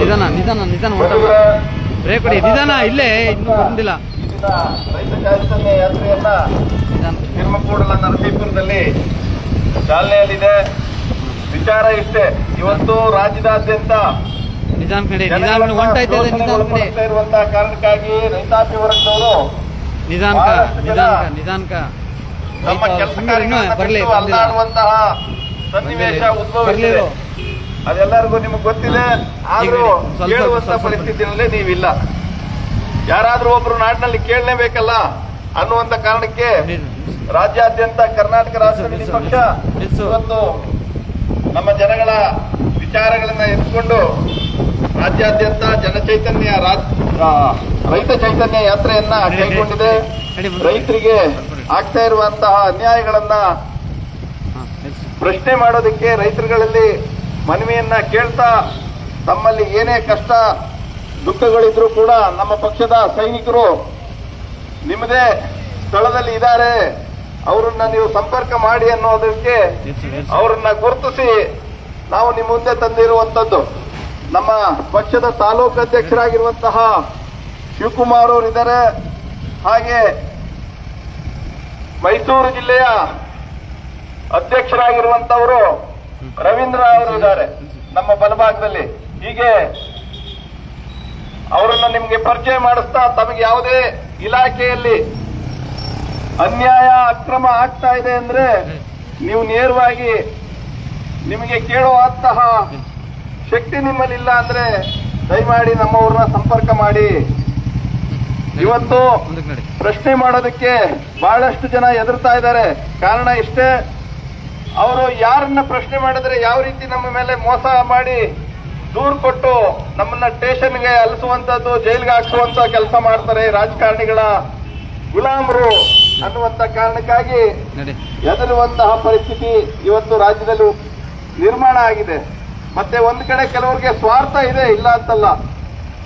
ನಿಧಾನ ನಿಧಾನ ನಿಧಾನ ಬ್ರೇಕ್ ಹೊಡಿ. ನಿಧಾನ ಇಲ್ಲೇ ಇನ್ನೂ ಬಂದಿಲ್ಲ. ರೈತ ಯಾತ್ರೆಯನ್ನ ತಿರುಮಕೂಡಲ ನರಸೀಪುರದಲ್ಲಿ ಚಾಲನೆಯಲ್ಲಿದೆ. ವಿಚಾರ ಇಷ್ಟೇ. ಇವತ್ತು ರಾಜ್ಯದಾದ್ಯಂತ ನಿಧಾನ ಕಡೆ ನಿಧಾನ ಕಡೆ ಇರುವಂತಹ ಕಾರಣಕ್ಕಾಗಿ ರೈತಾಪಿ ವರ್ಗದವರು ನಿಧಾನಕ ನಿಧಾನ ನಿಧಾನಕ ನಿಧಾನಕ ನಮ್ಮ ಕೆಲಸ ಬರ್ಲಿ ಅಲ್ಲಾಡುವಂತಹ ಸನ್ನಿವೇಶ ಉದ್ಭವಿಸಿದೆ. ಅದೆಲ್ಲರಿಗೂ ನಿಮಗೆ ಗೊತ್ತಿದೆ. ಆದ್ರೂ ಕೇಳುವಂತ ಪರಿಸ್ಥಿತಿನಲ್ಲಿ ನೀವಿಲ್ಲ. ಯಾರಾದ್ರೂ ಒಬ್ರು ನಾಡಿನಲ್ಲಿ ಕೇಳಲೇಬೇಕಲ್ಲ ಅನ್ನುವಂತ ಕಾರಣಕ್ಕೆ ರಾಜ್ಯಾದ್ಯಂತ ಕರ್ನಾಟಕ ರಾಷ್ಟ್ರ ಪಕ್ಷ ಇವತ್ತು ನಮ್ಮ ಜನಗಳ ವಿಚಾರಗಳನ್ನ ಎತ್ಕೊಂಡು ರಾಜ್ಯಾದ್ಯಂತ ಜನಚೈತನ್ಯ ರೈತ ಚೈತನ್ಯ ಯಾತ್ರೆಯನ್ನ ಕೈಗೊಂಡಿದೆ. ರೈತರಿಗೆ ಆಗ್ತಾ ಇರುವಂತಹ ಅನ್ಯಾಯಗಳನ್ನ ಪ್ರಶ್ನೆ ಮಾಡೋದಕ್ಕೆ ರೈತರುಗಳಲ್ಲಿ ಮನವಿಯನ್ನ ಕೇಳ್ತಾ ತಮ್ಮಲ್ಲಿ ಏನೇ ಕಷ್ಟ, ದುಃಖಗಳಿದ್ರೂ ಕೂಡ ನಮ್ಮ ಪಕ್ಷದ ಸೈನಿಕರು ನಿಮ್ಮದೇ ಸ್ಥಳದಲ್ಲಿ ಇದ್ದಾರೆ ಅವರನ್ನ ನೀವು ಸಂಪರ್ಕ ಮಾಡಿ ಅನ್ನೋದಕ್ಕೆ. ಅವರನ್ನ ಗುರುತಿಸಿ ನಾವು ನಿಮ್ಮ ಮುಂದೆ ತಂದಿರುವಂತದ್ದು ನಮ್ಮ ಪಕ್ಷದ ತಾಲೂಕು ಅಧ್ಯಕ್ಷರಾಗಿರುವಂತಹ ಶಿವಕುಮಾರ್ ಅವರು ಇದ್ದಾರೆ ಹಾಗೆ ಮೈಸೂರು ಜಿಲ್ಲೆಯ ಅಧ್ಯಕ್ಷರಾಗಿರುವಂತವರು ರವೀಂದ್ರ ಅವರು ಇದ್ದಾರೆ ನಮ್ಮ ಬಲಭಾಗದಲ್ಲಿ. ಹೀಗೆ ಅವರನ್ನು ನಿಮಗೆ ಪರಿಚಯ ಮಾಡಿಸ್ತಾ ತಮಗೆ ಯಾವುದೇ ಇಲಾಖೆಯಲ್ಲಿ ಅನ್ಯಾಯ ಅಕ್ರಮ ಆಗ್ತಾ ಇದೆ ಅಂದ್ರೆ ನೀವು ನೇರವಾಗಿ ನಿಮಗೆ ಕೇಳುವಂತಹ ಶಕ್ತಿ ನಿಮ್ಮಲ್ಲಿ ಇಲ್ಲ ಅಂದ್ರೆ ದಯಮಾಡಿ ನಮ್ಮವ್ರನ್ನ ಸಂಪರ್ಕ ಮಾಡಿ. ಇವತ್ತು ಪ್ರಶ್ನೆ ಮಾಡೋದಕ್ಕೆ ಬಹಳಷ್ಟು ಜನ ಎದುರ್ತಾ ಇದ್ದಾರೆ. ಕಾರಣ ಇಷ್ಟೇ ಅವರು ಯಾರನ್ನ ಪ್ರಶ್ನೆ ಮಾಡಿದ್ರೆ ಯಾವ ರೀತಿ ನಮ್ಮ ಮೇಲೆ ಮೋಸ ಮಾಡಿ ದೂರು ಕೊಟ್ಟು ನಮ್ಮನ್ನ ಸ್ಟೇಷನ್ಗೆ ಅಲಿಸುವಂತದ್ದು ಜೈಲ್ಗೆ ಹಾಕುವಂತ ಕೆಲಸ ಮಾಡ್ತಾರೆ ರಾಜಕಾರಣಿಗಳ ಗುಲಾಮರು ಅನ್ನುವಂತ ಕಾರಣಕ್ಕಾಗಿ ಎದುರುವಂತಹ ಪರಿಸ್ಥಿತಿ ಇವತ್ತು ರಾಜ್ಯದಲ್ಲಿ ನಿರ್ಮಾಣ ಆಗಿದೆ. ಮತ್ತೆ ಒಂದ್ ಕಡೆ ಕೆಲವರಿಗೆ ಸ್ವಾರ್ಥ ಇದೆ ಇಲ್ಲ ಅಂತಲ್ಲ.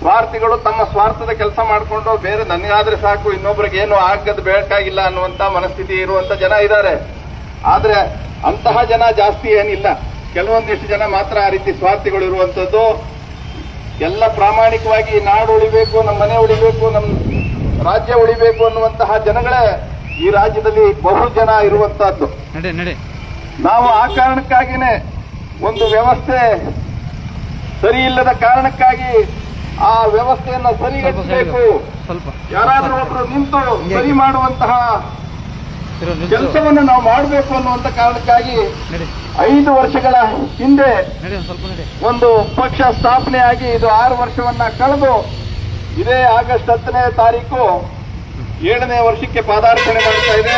ಸ್ವಾರ್ಥಿಗಳು ತಮ್ಮ ಸ್ವಾರ್ಥದ ಕೆಲಸ ಮಾಡಿಕೊಂಡು ಬೇರೆ ನನಗಾದ್ರೆ ಸಾಕು ಇನ್ನೊಬ್ರಿಗೆ ಏನು ಆಗದ್ ಬೇಕಾಗಿಲ್ಲ ಅನ್ನುವಂತ ಮನಸ್ಥಿತಿ ಇರುವಂತ ಜನ ಇದ್ದಾರೆ. ಆದ್ರೆ ಅಂತಹ ಜನ ಜಾಸ್ತಿ ಏನಿಲ್ಲ. ಕೆಲವೊಂದಿಷ್ಟು ಜನ ಮಾತ್ರ ಆ ರೀತಿ ಸ್ವಾರ್ಥಿಗಳು ಇರುವಂಥದ್ದು ಎಲ್ಲ ಪ್ರಾಮಾಣಿಕವಾಗಿ ನಾಡು ಉಳಿಬೇಕು ನಮ್ಮ ಮನೆ ಉಳಿಬೇಕು ನಮ್ಮ ರಾಜ್ಯ ಉಳಿಬೇಕು ಅನ್ನುವಂತಹ ಜನಗಳೇ ಈ ರಾಜ್ಯದಲ್ಲಿ ಬಹು ಜನ ಇರುವಂತಹದ್ದು ನಾವು ಆ ಕಾರಣಕ್ಕಾಗಿನೇ ಒಂದು ವ್ಯವಸ್ಥೆ ಸರಿ ಇಲ್ಲದ ಕಾರಣಕ್ಕಾಗಿ ಆ ವ್ಯವಸ್ಥೆಯನ್ನು ಯಾರಾದರೂ ಸರಿಗಟ್ಟಬೇಕು ಯಾರಾದರೂ ಒಬ್ರು ನಿಂತು ಸರಿ ಮಾಡುವಂತಹ. ಕೆಲಸವನ್ನು ನಾವು ಮಾಡಬೇಕು ಅನ್ನುವಂತ ಕಾರಣಕ್ಕಾಗಿ ಐದು ವರ್ಷಗಳ ಹಿಂದೆ ಒಂದು ಪಕ್ಷ ಸ್ಥಾಪನೆಯಾಗಿ ಇದು ಆರು ವರ್ಷವನ್ನ ಕಳೆದು ಇದೇ ಆಗಸ್ಟ್ ಹತ್ತನೇ ತಾರೀಕು ಏಳನೇ ವರ್ಷಕ್ಕೆ ಪಾದಾರ್ಪಣೆ ಮಾಡ್ತಾ ಇದೆ.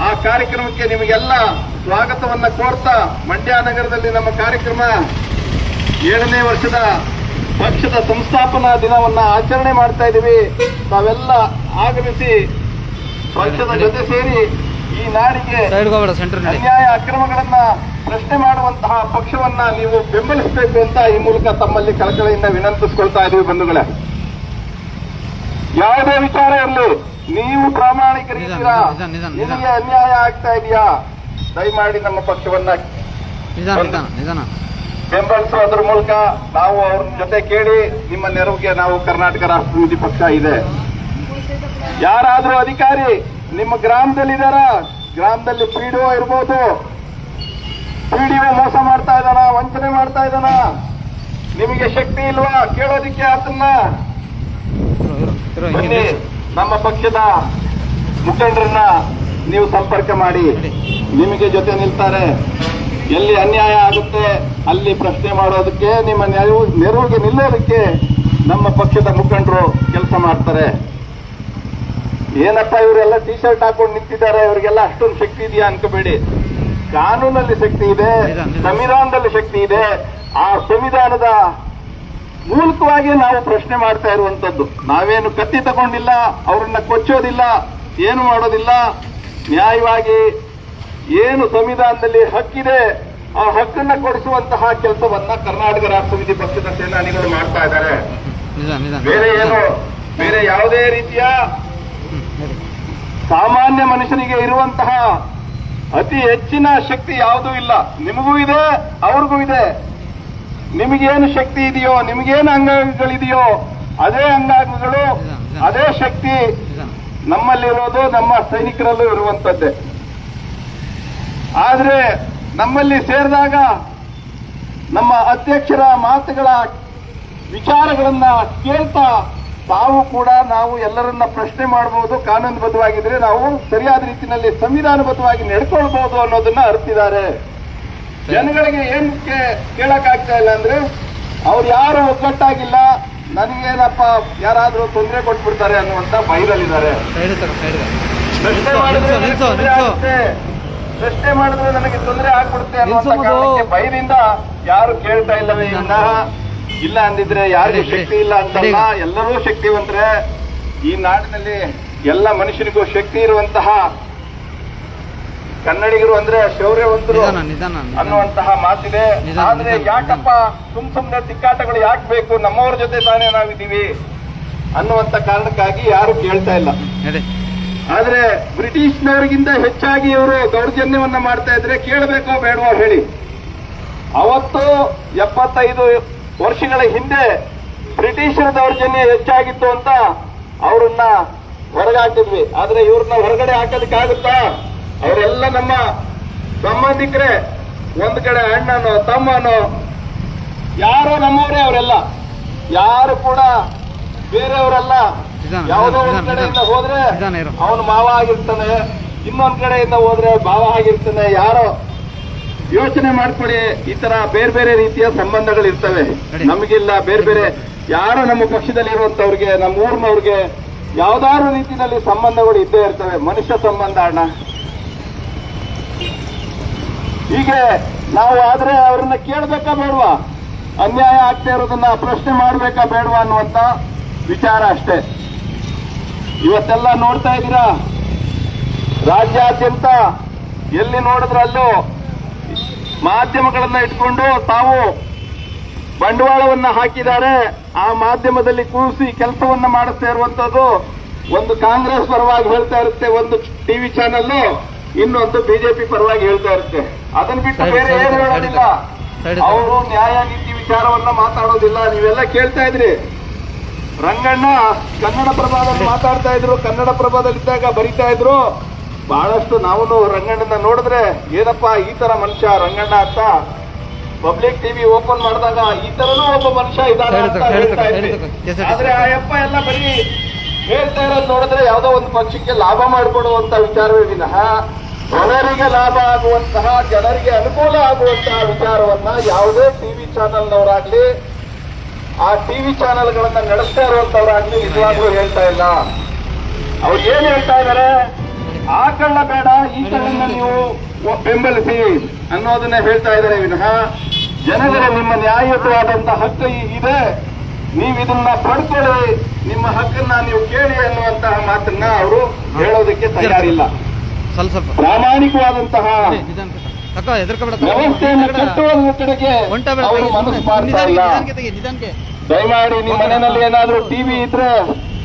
ಆ ಕಾರ್ಯಕ್ರಮಕ್ಕೆ ನಿಮಗೆಲ್ಲ ಸ್ವಾಗತವನ್ನ ಕೋರ್ತಾ ಮಂಡ್ಯ ನಗರದಲ್ಲಿ ನಮ್ಮ ಕಾರ್ಯಕ್ರಮ ಏಳನೇ ವರ್ಷದ ಪಕ್ಷದ ಸಂಸ್ಥಾಪನಾ ದಿನವನ್ನ ಆಚರಣೆ ಮಾಡ್ತಾ ಇದ್ದೀವಿ ತಾವೆಲ್ಲ ಆಗಮಿಸಿ ಪಕ್ಷದ ಜೊತೆ ಸೇರಿ ಈ ನಾಡಿಗೆ ಅನ್ಯಾಯ ಅಕ್ರಮಗಳನ್ನ ಪ್ರಶ್ನೆ ಮಾಡುವಂತಹ ಪಕ್ಷವನ್ನ ನೀವು ಬೆಂಬಲಿಸಬೇಕು ಅಂತ ಈ ಮೂಲಕ ತಮ್ಮಲ್ಲಿ ಕಳಕಳಿಯಿಂದ ವಿನಂತಿಸ್ಕೊಳ್ತಾ ಇದ್ದೀವಿ ಬಂಧುಗಳೇ. ಯಾವುದೇ ವಿಚಾರ ಇರಲಿ ನೀವು ಪ್ರಾಮಾಣಿಕರಿದ್ದೀರಾ. ನಿಮಗೆ ಅನ್ಯಾಯ ಆಗ್ತಾ ಇದೆಯಾ? ದಯಮಾಡಿ ನಮ್ಮ ಪಕ್ಷವನ್ನ ಬೆಂಬಲಿಸುವುದ್ರ ಮೂಲಕ ನಾವು ಅವ್ರ ಜೊತೆ ಕೇಳಿ ನಿಮ್ಮ ನೆರವಿಗೆ ನಾವು ಕರ್ನಾಟಕ ರಾಷ್ಟ್ರ ಸಮಿತಿ ಪಕ್ಷ ಇದೆ. ಯಾರಾದ್ರೂ ಅಧಿಕಾರಿ ನಿಮ್ಮ ಗ್ರಾಮದಲ್ಲಿ ಇದ್ದಾರಾ ಗ್ರಾಮದಲ್ಲಿ ಪಿಡಿಒ ಇರ್ಬೋದು. ಪಿಡಿಒ ಮೋಸ ಮಾಡ್ತಾ ಇದ್ದಾನ? ವಂಚನೆ ಮಾಡ್ತಾ ಇದ್ದಾನ? ನಿಮಗೆ ಶಕ್ತಿ ಇಲ್ವಾ? ಕೇಳೋದಿಕ್ಕೆ ಆತನ್ನ. ನಮ್ಮ ಪಕ್ಷದ ಮುಖಂಡರನ್ನ ನೀವು ಸಂಪರ್ಕ ಮಾಡಿ. ನಿಮಗೆ ಜೊತೆ ನಿಲ್ತಾರೆ. ಎಲ್ಲಿ ಅನ್ಯಾಯ ಆಗುತ್ತೆ, ಅಲ್ಲಿ ಪ್ರಶ್ನೆ ಮಾಡೋದಕ್ಕೆ, ನಿಮ್ಮ ನೆರವು ನೆರವಿಗೆ ನಿಲ್ಲೋದಕ್ಕೆ ನಮ್ಮ ಪಕ್ಷದ ಮುಖಂಡರು ಕೆಲಸ ಮಾಡ್ತಾರೆ. ಏನಪ್ಪ ಇವರೆಲ್ಲ ಟಿ ಶರ್ಟ್ ಹಾಕೊಂಡು ನಿಂತಿದ್ದಾರೆ ಇವರಿಗೆಲ್ಲ ಅಷ್ಟೊಂದು ಶಕ್ತಿ ಇದೆಯಾ ಅನ್ಕೋಬೇಡಿ. ಕಾನೂನಲ್ಲಿ ಶಕ್ತಿ ಇದೆ. ಸಂವಿಧಾನದಲ್ಲಿ ಶಕ್ತಿ ಇದೆ. ಆ ಸಂವಿಧಾನದ ಮೂಲಕವಾಗಿ ನಾವು ಪ್ರಶ್ನೆ ಮಾಡ್ತಾ ಇರುವಂತದ್ದು. ನಾವೇನು ಕತ್ತಿ ತಗೊಂಡಿಲ್ಲ ಅವರನ್ನ ಕೊಚ್ಚೋದಿಲ್ಲ ಏನು ಮಾಡೋದಿಲ್ಲ. ನ್ಯಾಯವಾಗಿ ಏನು ಸಂವಿಧಾನದಲ್ಲಿ ಹಕ್ಕಿದೆ ಆ ಹಕ್ಕನ್ನ ಕೊಡಿಸುವಂತಹ ಕೆಲಸವನ್ನ ಕರ್ನಾಟಕ ರಾಷ್ಟ್ರ ವಿಧಿ ಪಕ್ಷದ ಸೇನಾನಿಗಳು ಮಾಡ್ತಾ ಇದ್ದಾರೆ. ಬೇರೆ ಏನು? ಬೇರೆ ಯಾವುದೇ ರೀತಿಯ ಸಾಮಾನ್ಯ ಮನುಷ್ಯನಿಗೆ ಇರುವಂತಹ ಅತಿ ಹೆಚ್ಚಿನ ಶಕ್ತಿ ಯಾವುದೂ ಇಲ್ಲ. ನಿಮಗೂ ಇದೆ, ಅವ್ರಿಗೂ ಇದೆ. ನಿಮಗೇನು ಶಕ್ತಿ ಇದೆಯೋ, ನಿಮಗೇನು ಅಂಗಾಂಗಗಳಿದೆಯೋ ಅದೇ ಅಂಗಾಂಗಗಳು ಅದೇ ಶಕ್ತಿ ನಮ್ಮಲ್ಲಿರೋದು, ನಮ್ಮ ಸೈನಿಕರಲ್ಲೂ ಇರುವಂತದ್ದೇ ಆದ್ರೆ ನಮ್ಮಲ್ಲಿ ಸೇರಿದಾಗ ನಮ್ಮ ಅಧ್ಯಕ್ಷರ ಮಾತುಗಳ ವಿಚಾರಗಳನ್ನ ಕೇಳ್ತಾ ತಾವು ಕೂಡ ನಾವು ಎಲ್ಲರನ್ನ ಪ್ರಶ್ನೆ ಮಾಡಬಹುದು ಕಾನೂನುಬದ್ಧವಾಗಿದ್ರೆ ನಾವು ಸರಿಯಾದ ರೀತಿಯಲ್ಲಿ ಸಂವಿಧಾನಬದ್ಧವಾಗಿ ನಡ್ಕೊಳ್ಬಹುದು ಅನ್ನೋದನ್ನ ಅರ್ತಿದ್ದಾರೆ. ಜನಗಳಿಗೆ ಏನ್ ಕೇಳಕ್ ಕೇಳಕ್ಕಾಗ್ತಾ ಇಲ್ಲ ಅಂದ್ರೆ ಅವ್ರು ಯಾರು ಒಗ್ಗಟ್ಟಾಗಿಲ್ಲ ನನಗೇನಪ್ಪ ಯಾರಾದ್ರೂ ತೊಂದರೆ ಕೊಟ್ಬಿಡ್ತಾರೆ ಅನ್ನುವಂತ ಭಯದಲ್ಲಿದ್ದಾರೆ. ಪ್ರಶ್ನೆ ಮಾಡಿದ್ರೆ ನನಗೆ ತೊಂದ್ರೆ ಆಗ್ಬಿಡುತ್ತೆ ಅನ್ನುವಂತ ಭಯದಿಂದ ಯಾರು ಕೇಳ್ತಾ ಇಲ್ಲವೇ ಇನ್ನ ಇಲ್ಲ ಅಂದಿದ್ರೆ ಯಾರಿಗೂ ಶಕ್ತಿ ಇಲ್ಲ ಅಂತಲ್ಲ. ಎಲ್ಲರೂ ಶಕ್ತಿವಂತರೆ. ಈ ನಾಡಿನಲ್ಲಿ ಎಲ್ಲ ಮನುಷ್ಯನಿಗೂ ಶಕ್ತಿ ಇರುವಂತಹ ಕನ್ನಡಿಗರು ಅಂದ್ರೆ ಶೌರ್ಯವಂತರು. ಅನ್ನುವಂತಹ ಮಾತಿದೆ. ಆದ್ರೆ ಯಾಕಪ್ಪ ಸುಮ್ ಸುಮ್ನೆ ತಿಕ್ಕಾಟಗಳು ಯಾಕೆ ಬೇಕು? ನಮ್ಮವ್ರ ಜೊತೆ ತಾನೇ ನಾವಿದ್ದೀವಿ ಅನ್ನುವಂತ ಕಾರಣಕ್ಕಾಗಿ ಯಾರು ಕೇಳ್ತಾ ಇಲ್ಲ. ಆದ್ರೆ ಬ್ರಿಟಿಷ್ನವರಿಗಿಂತ ಹೆಚ್ಚಾಗಿ ಇವರು ದೌರ್ಜನ್ಯವನ್ನ ಮಾಡ್ತಾ ಇದ್ರೆ ಕೇಳಬೇಕೋ ಬೇಡವೋ ಹೇಳಿ. ಅವತ್ತು ಎಪ್ಪತ್ತೈದು ವರ್ಷಗಳ ಹಿಂದೆ ಬ್ರಿಟಿಷರ ದೌರ್ಜನ್ಯ ಹೆಚ್ಚಾಗಿತ್ತು ಅಂತ ಅವರನ್ನ ಹೊರಗಾಕಿದ್ವಿ. ಆದ್ರೆ ಇವ್ರನ್ನ ಹೊರಗಡೆ ಹಾಕೋದಕ್ಕಾಗುತ್ತಾ ಅವರೆಲ್ಲ ನಮ್ಮ ಸಂಬಂಧಿಕರೇ ಒಂದ್ ಕಡೆ ಅಣ್ಣನೋ ತಮ್ಮನೋ ಯಾರೋ ನಮ್ಮವರೇ ಅವರೆಲ್ಲ. ಯಾರು ಕೂಡ ಬೇರೆಯವರೆಲ್ಲ. ಯಾವುದೋ ಒಂದ್ ಕಡೆಯಿಂದ. ಹೋದ್ರೆ ಅವನು ಮಾವ ಆಗಿರ್ತಾನೆ ಇನ್ನೊಂದ್ ಕಡೆಯಿಂದ ಹೋದ್ರೆ ಭಾವ ಆಗಿರ್ತಾನೆ ಯಾರೋ ಯೋಚನೆ ಮಾಡ್ಕೊಳ್ಳಿ ಈ ತರ ಬೇರೆ ಬೇರೆ ರೀತಿಯ ಸಂಬಂಧಗಳು ಇರ್ತವೆ ನಮಗಿಲ್ಲ ಬೇರೆ ಬೇರೆ ಯಾರೋ ನಮ್ಮ ಪಕ್ಷದಲ್ಲಿ ಇರುವಂತವ್ರಿಗೆ ನಮ್ಮ ಊರಿನವ್ರಿಗೆ ಯಾವ್ದಾದ್ರು ರೀತಿಯಲ್ಲಿ ಸಂಬಂಧಗಳು ಇದ್ದೇ ಇರ್ತವೆ. ಮನುಷ್ಯ ಸಂಬಂಧ ಅಣ್ಣ. ಹೀಗೆ ನಾವು ಆದ್ರೆ ಅವ್ರನ್ನ ಕೇಳ್ಬೇಕಾ ಬೇಡ್ವಾ? ಅನ್ಯಾಯ ಆಗ್ತಾ ಇರೋದನ್ನ ಪ್ರಶ್ನೆ ಮಾಡ್ಬೇಕಾ ಬೇಡವಾ ಅನ್ನುವಂತ ವಿಚಾರ ಅಷ್ಟೇ. ಇವತ್ತೆಲ್ಲ ನೋಡ್ತಾ ಇದ್ದೀರಾ? ರಾಜ್ಯಾದ್ಯಂತ ಎಲ್ಲಿ ನೋಡಿದ್ರಲ್ಲೂ ಮಾಧ್ಯಮಗಳನ್ನ ಇಟ್ಕೊಂಡು ತಾವು ಬಂಡವಾಳವನ್ನ ಹಾಕಿದ್ದಾರೆ. ಆ ಮಾಧ್ಯಮದಲ್ಲಿ ಕೂಸಿ ಕೆಲಸವನ್ನ ಮಾಡಿಸ್ತಾ ಇರುವಂತದ್ದು ಒಂದು ಕಾಂಗ್ರೆಸ್ ಪರವಾಗಿ ಹೇಳ್ತಾ ಇರುತ್ತೆ ಒಂದು ಟಿವಿ ಚಾನೆಲ್ ಇನ್ನೊಂದು ಬಿಜೆಪಿ ಪರವಾಗಿ ಹೇಳ್ತಾ ಇರುತ್ತೆ. ಅದನ್ನ ಬಿಟ್ಟು ಬೇರೆ ಏನು ಹೇಳೋದಿಲ್ಲ. ಅವರು ನ್ಯಾಯ ನೀತಿ ವಿಚಾರವನ್ನ ಮಾತಾಡೋದಿಲ್ಲ ನೀವೆಲ್ಲ ಕೇಳ್ತಾ ಇದ್ರಿ. ರಂಗಣ್ಣ ಕನ್ನಡ ಪ್ರಭಾದಲ್ಲಿ ಮಾತಾಡ್ತಾ ಇದ್ರು ಕನ್ನಡ ಪ್ರಭಾದಲ್ಲಿದ್ದಾಗ ಬರಿತಾ ಇದ್ರು. ಬಹಳಷ್ಟು ನಾವು ರಂಗಣ್ಣನ ನೋಡಿದ್ರೆ ಏನಪ್ಪಾ ಈ ತರ ಮನುಷ್ಯ ರಂಗಣ್ಣ ಅಂತ ಪಬ್ಲಿಕ್ ಟಿವಿ ಓಪನ್ ಮಾಡಿದಾಗ ಈ ತರನೂ ಒಬ್ಬ ಮನುಷ್ಯ ಇದ್ದಾರೆ ಅಂತ ಹೇಳ್ತಾ ಇದ್ವಿ. ಆದ್ರೆ ಆ ಅಪ್ಪ ಎಲ್ಲ ಬರೀ ಹೇಳ್ತಾ ಇರೋದು ನೋಡಿದ್ರೆ ಯಾವ್ದೋ ಒಂದು ಪಕ್ಷಕ್ಕೆ ಲಾಭ ಮಾಡಿಕೊಡುವಂತ ವಿಚಾರವೇ ವಿನಃ ಜನರಿಗೆ ಲಾಭ ಆಗುವಂತಹ ಜನರಿಗೆ ಅನುಕೂಲ ಆಗುವಂತಹ ವಿಚಾರವನ್ನ ಯಾವುದೇ ಟಿವಿ ಚಾನೆಲ್ನವರಾಗ್ಲಿ ಆ ಟಿವಿ ಚಾನೆಲ್ಗಳನ್ನ ನಡೆಸ್ತಾ ಇರುವಂತವರಾಗ್ಲಿ ನಿಜವಾಗ್ಲೂ ಹೇಳ್ತಾ ಇಲ್ಲ. ಅವ್ರು ಏನ್ ಹೇಳ್ತಾ ಇದಾರೆ? ಆ ಕಳ್ಳ ಬೇಡ ಈ ಕಳ್ಳನ್ನ ನೀವು ಬೆಂಬಲಿಸಿ ಅನ್ನೋದನ್ನ ಹೇಳ್ತಾ ಇದ್ದಾರೆ ವಿನಃ ಜನಗಳ ನಿಮ್ಮ ನ್ಯಾಯಯುತವಾದಂತ ಹಕ್ಕು ಇದೆ. ನೀವು ಇದನ್ನ ಪಡ್ಕೊಳ್ಳಿ. ನಿಮ್ಮ ಹಕ್ಕನ್ನ ನೀವು ಕೇಳಿ ಅನ್ನುವಂತಹ ಮಾತನ್ನ ಅವರು ಹೇಳೋದಕ್ಕೆ ತಯಾರಿಲ್ಲ. ಪ್ರಾಮಾಣಿಕವಾದಂತಹ ವ್ಯವಸ್ಥೆಯನ್ನು ಕಟ್ಟುವುದರ ಕಡೆಗೆ ಅವರು ಮನಸ್ಸು ಮಾಡ್ತಾ ಇಲ್ಲ. ದಯಮಾಡಿ ನಿಮ್ಮ ಮನೆಯಲ್ಲಿ ಏನಾದ್ರೂ ಟಿವಿ ಇದ್ರೆ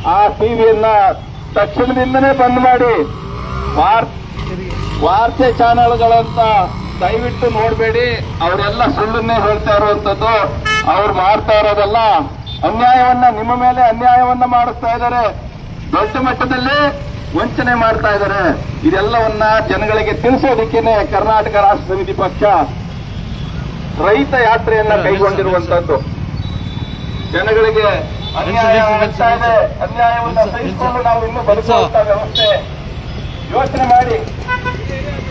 ಆ ಟಿವಿಯನ್ನ ತಕ್ಷಣದಿಂದನೇ ಬಂದ್ ಮಾಡಿ. ವಾರ್ತೆ ಚಾನೆಲ್ಗಳಂತ ದಯವಿಟ್ಟು ನೋಡಬೇಡಿ. ಅವರೆಲ್ಲ ಸುಳ್ಳನ್ನೇ ಹೇಳ್ತಾ ಇರುವಂತದ್ದು ಅವ್ರು ಮಾಡ್ತಾ ಇರೋದಲ್ಲ. ಅನ್ಯಾಯವನ್ನ ನಿಮ್ಮ ಮೇಲೆ ಅನ್ಯಾಯವನ್ನ ಮಾಡಿಸ್ತಾ ಇದ್ದಾರೆ. ದೊಡ್ಡ ಮಟ್ಟದಲ್ಲಿ ವಂಚನೆ ಮಾಡ್ತಾ ಇದ್ದಾರೆ. ಇದೆಲ್ಲವನ್ನ ಜನಗಳಿಗೆ ತಿಳಿಸೋದಕ್ಕೇನೆ ಕರ್ನಾಟಕ ರಾಷ್ಟ್ರ ಸಮಿತಿ ಪಕ್ಷ ರೈತ ಯಾತ್ರೆಯನ್ನ ಕೈಗೊಂಡಿರುವಂತದ್ದು ಜನಗಳಿಗೆ ಅನ್ಯಾಯ ಆಗ್ತಾ ಇದೆ. ಅನ್ಯಾಯವನ್ನ ಸಹಿಸಿಕೊಂಡು ನಾವು ಇನ್ನೂ ಬದುಕುವಂತ ವ್ಯವಸ್ಥೆ ಯೋಚನೆ ಮಾಡಿ.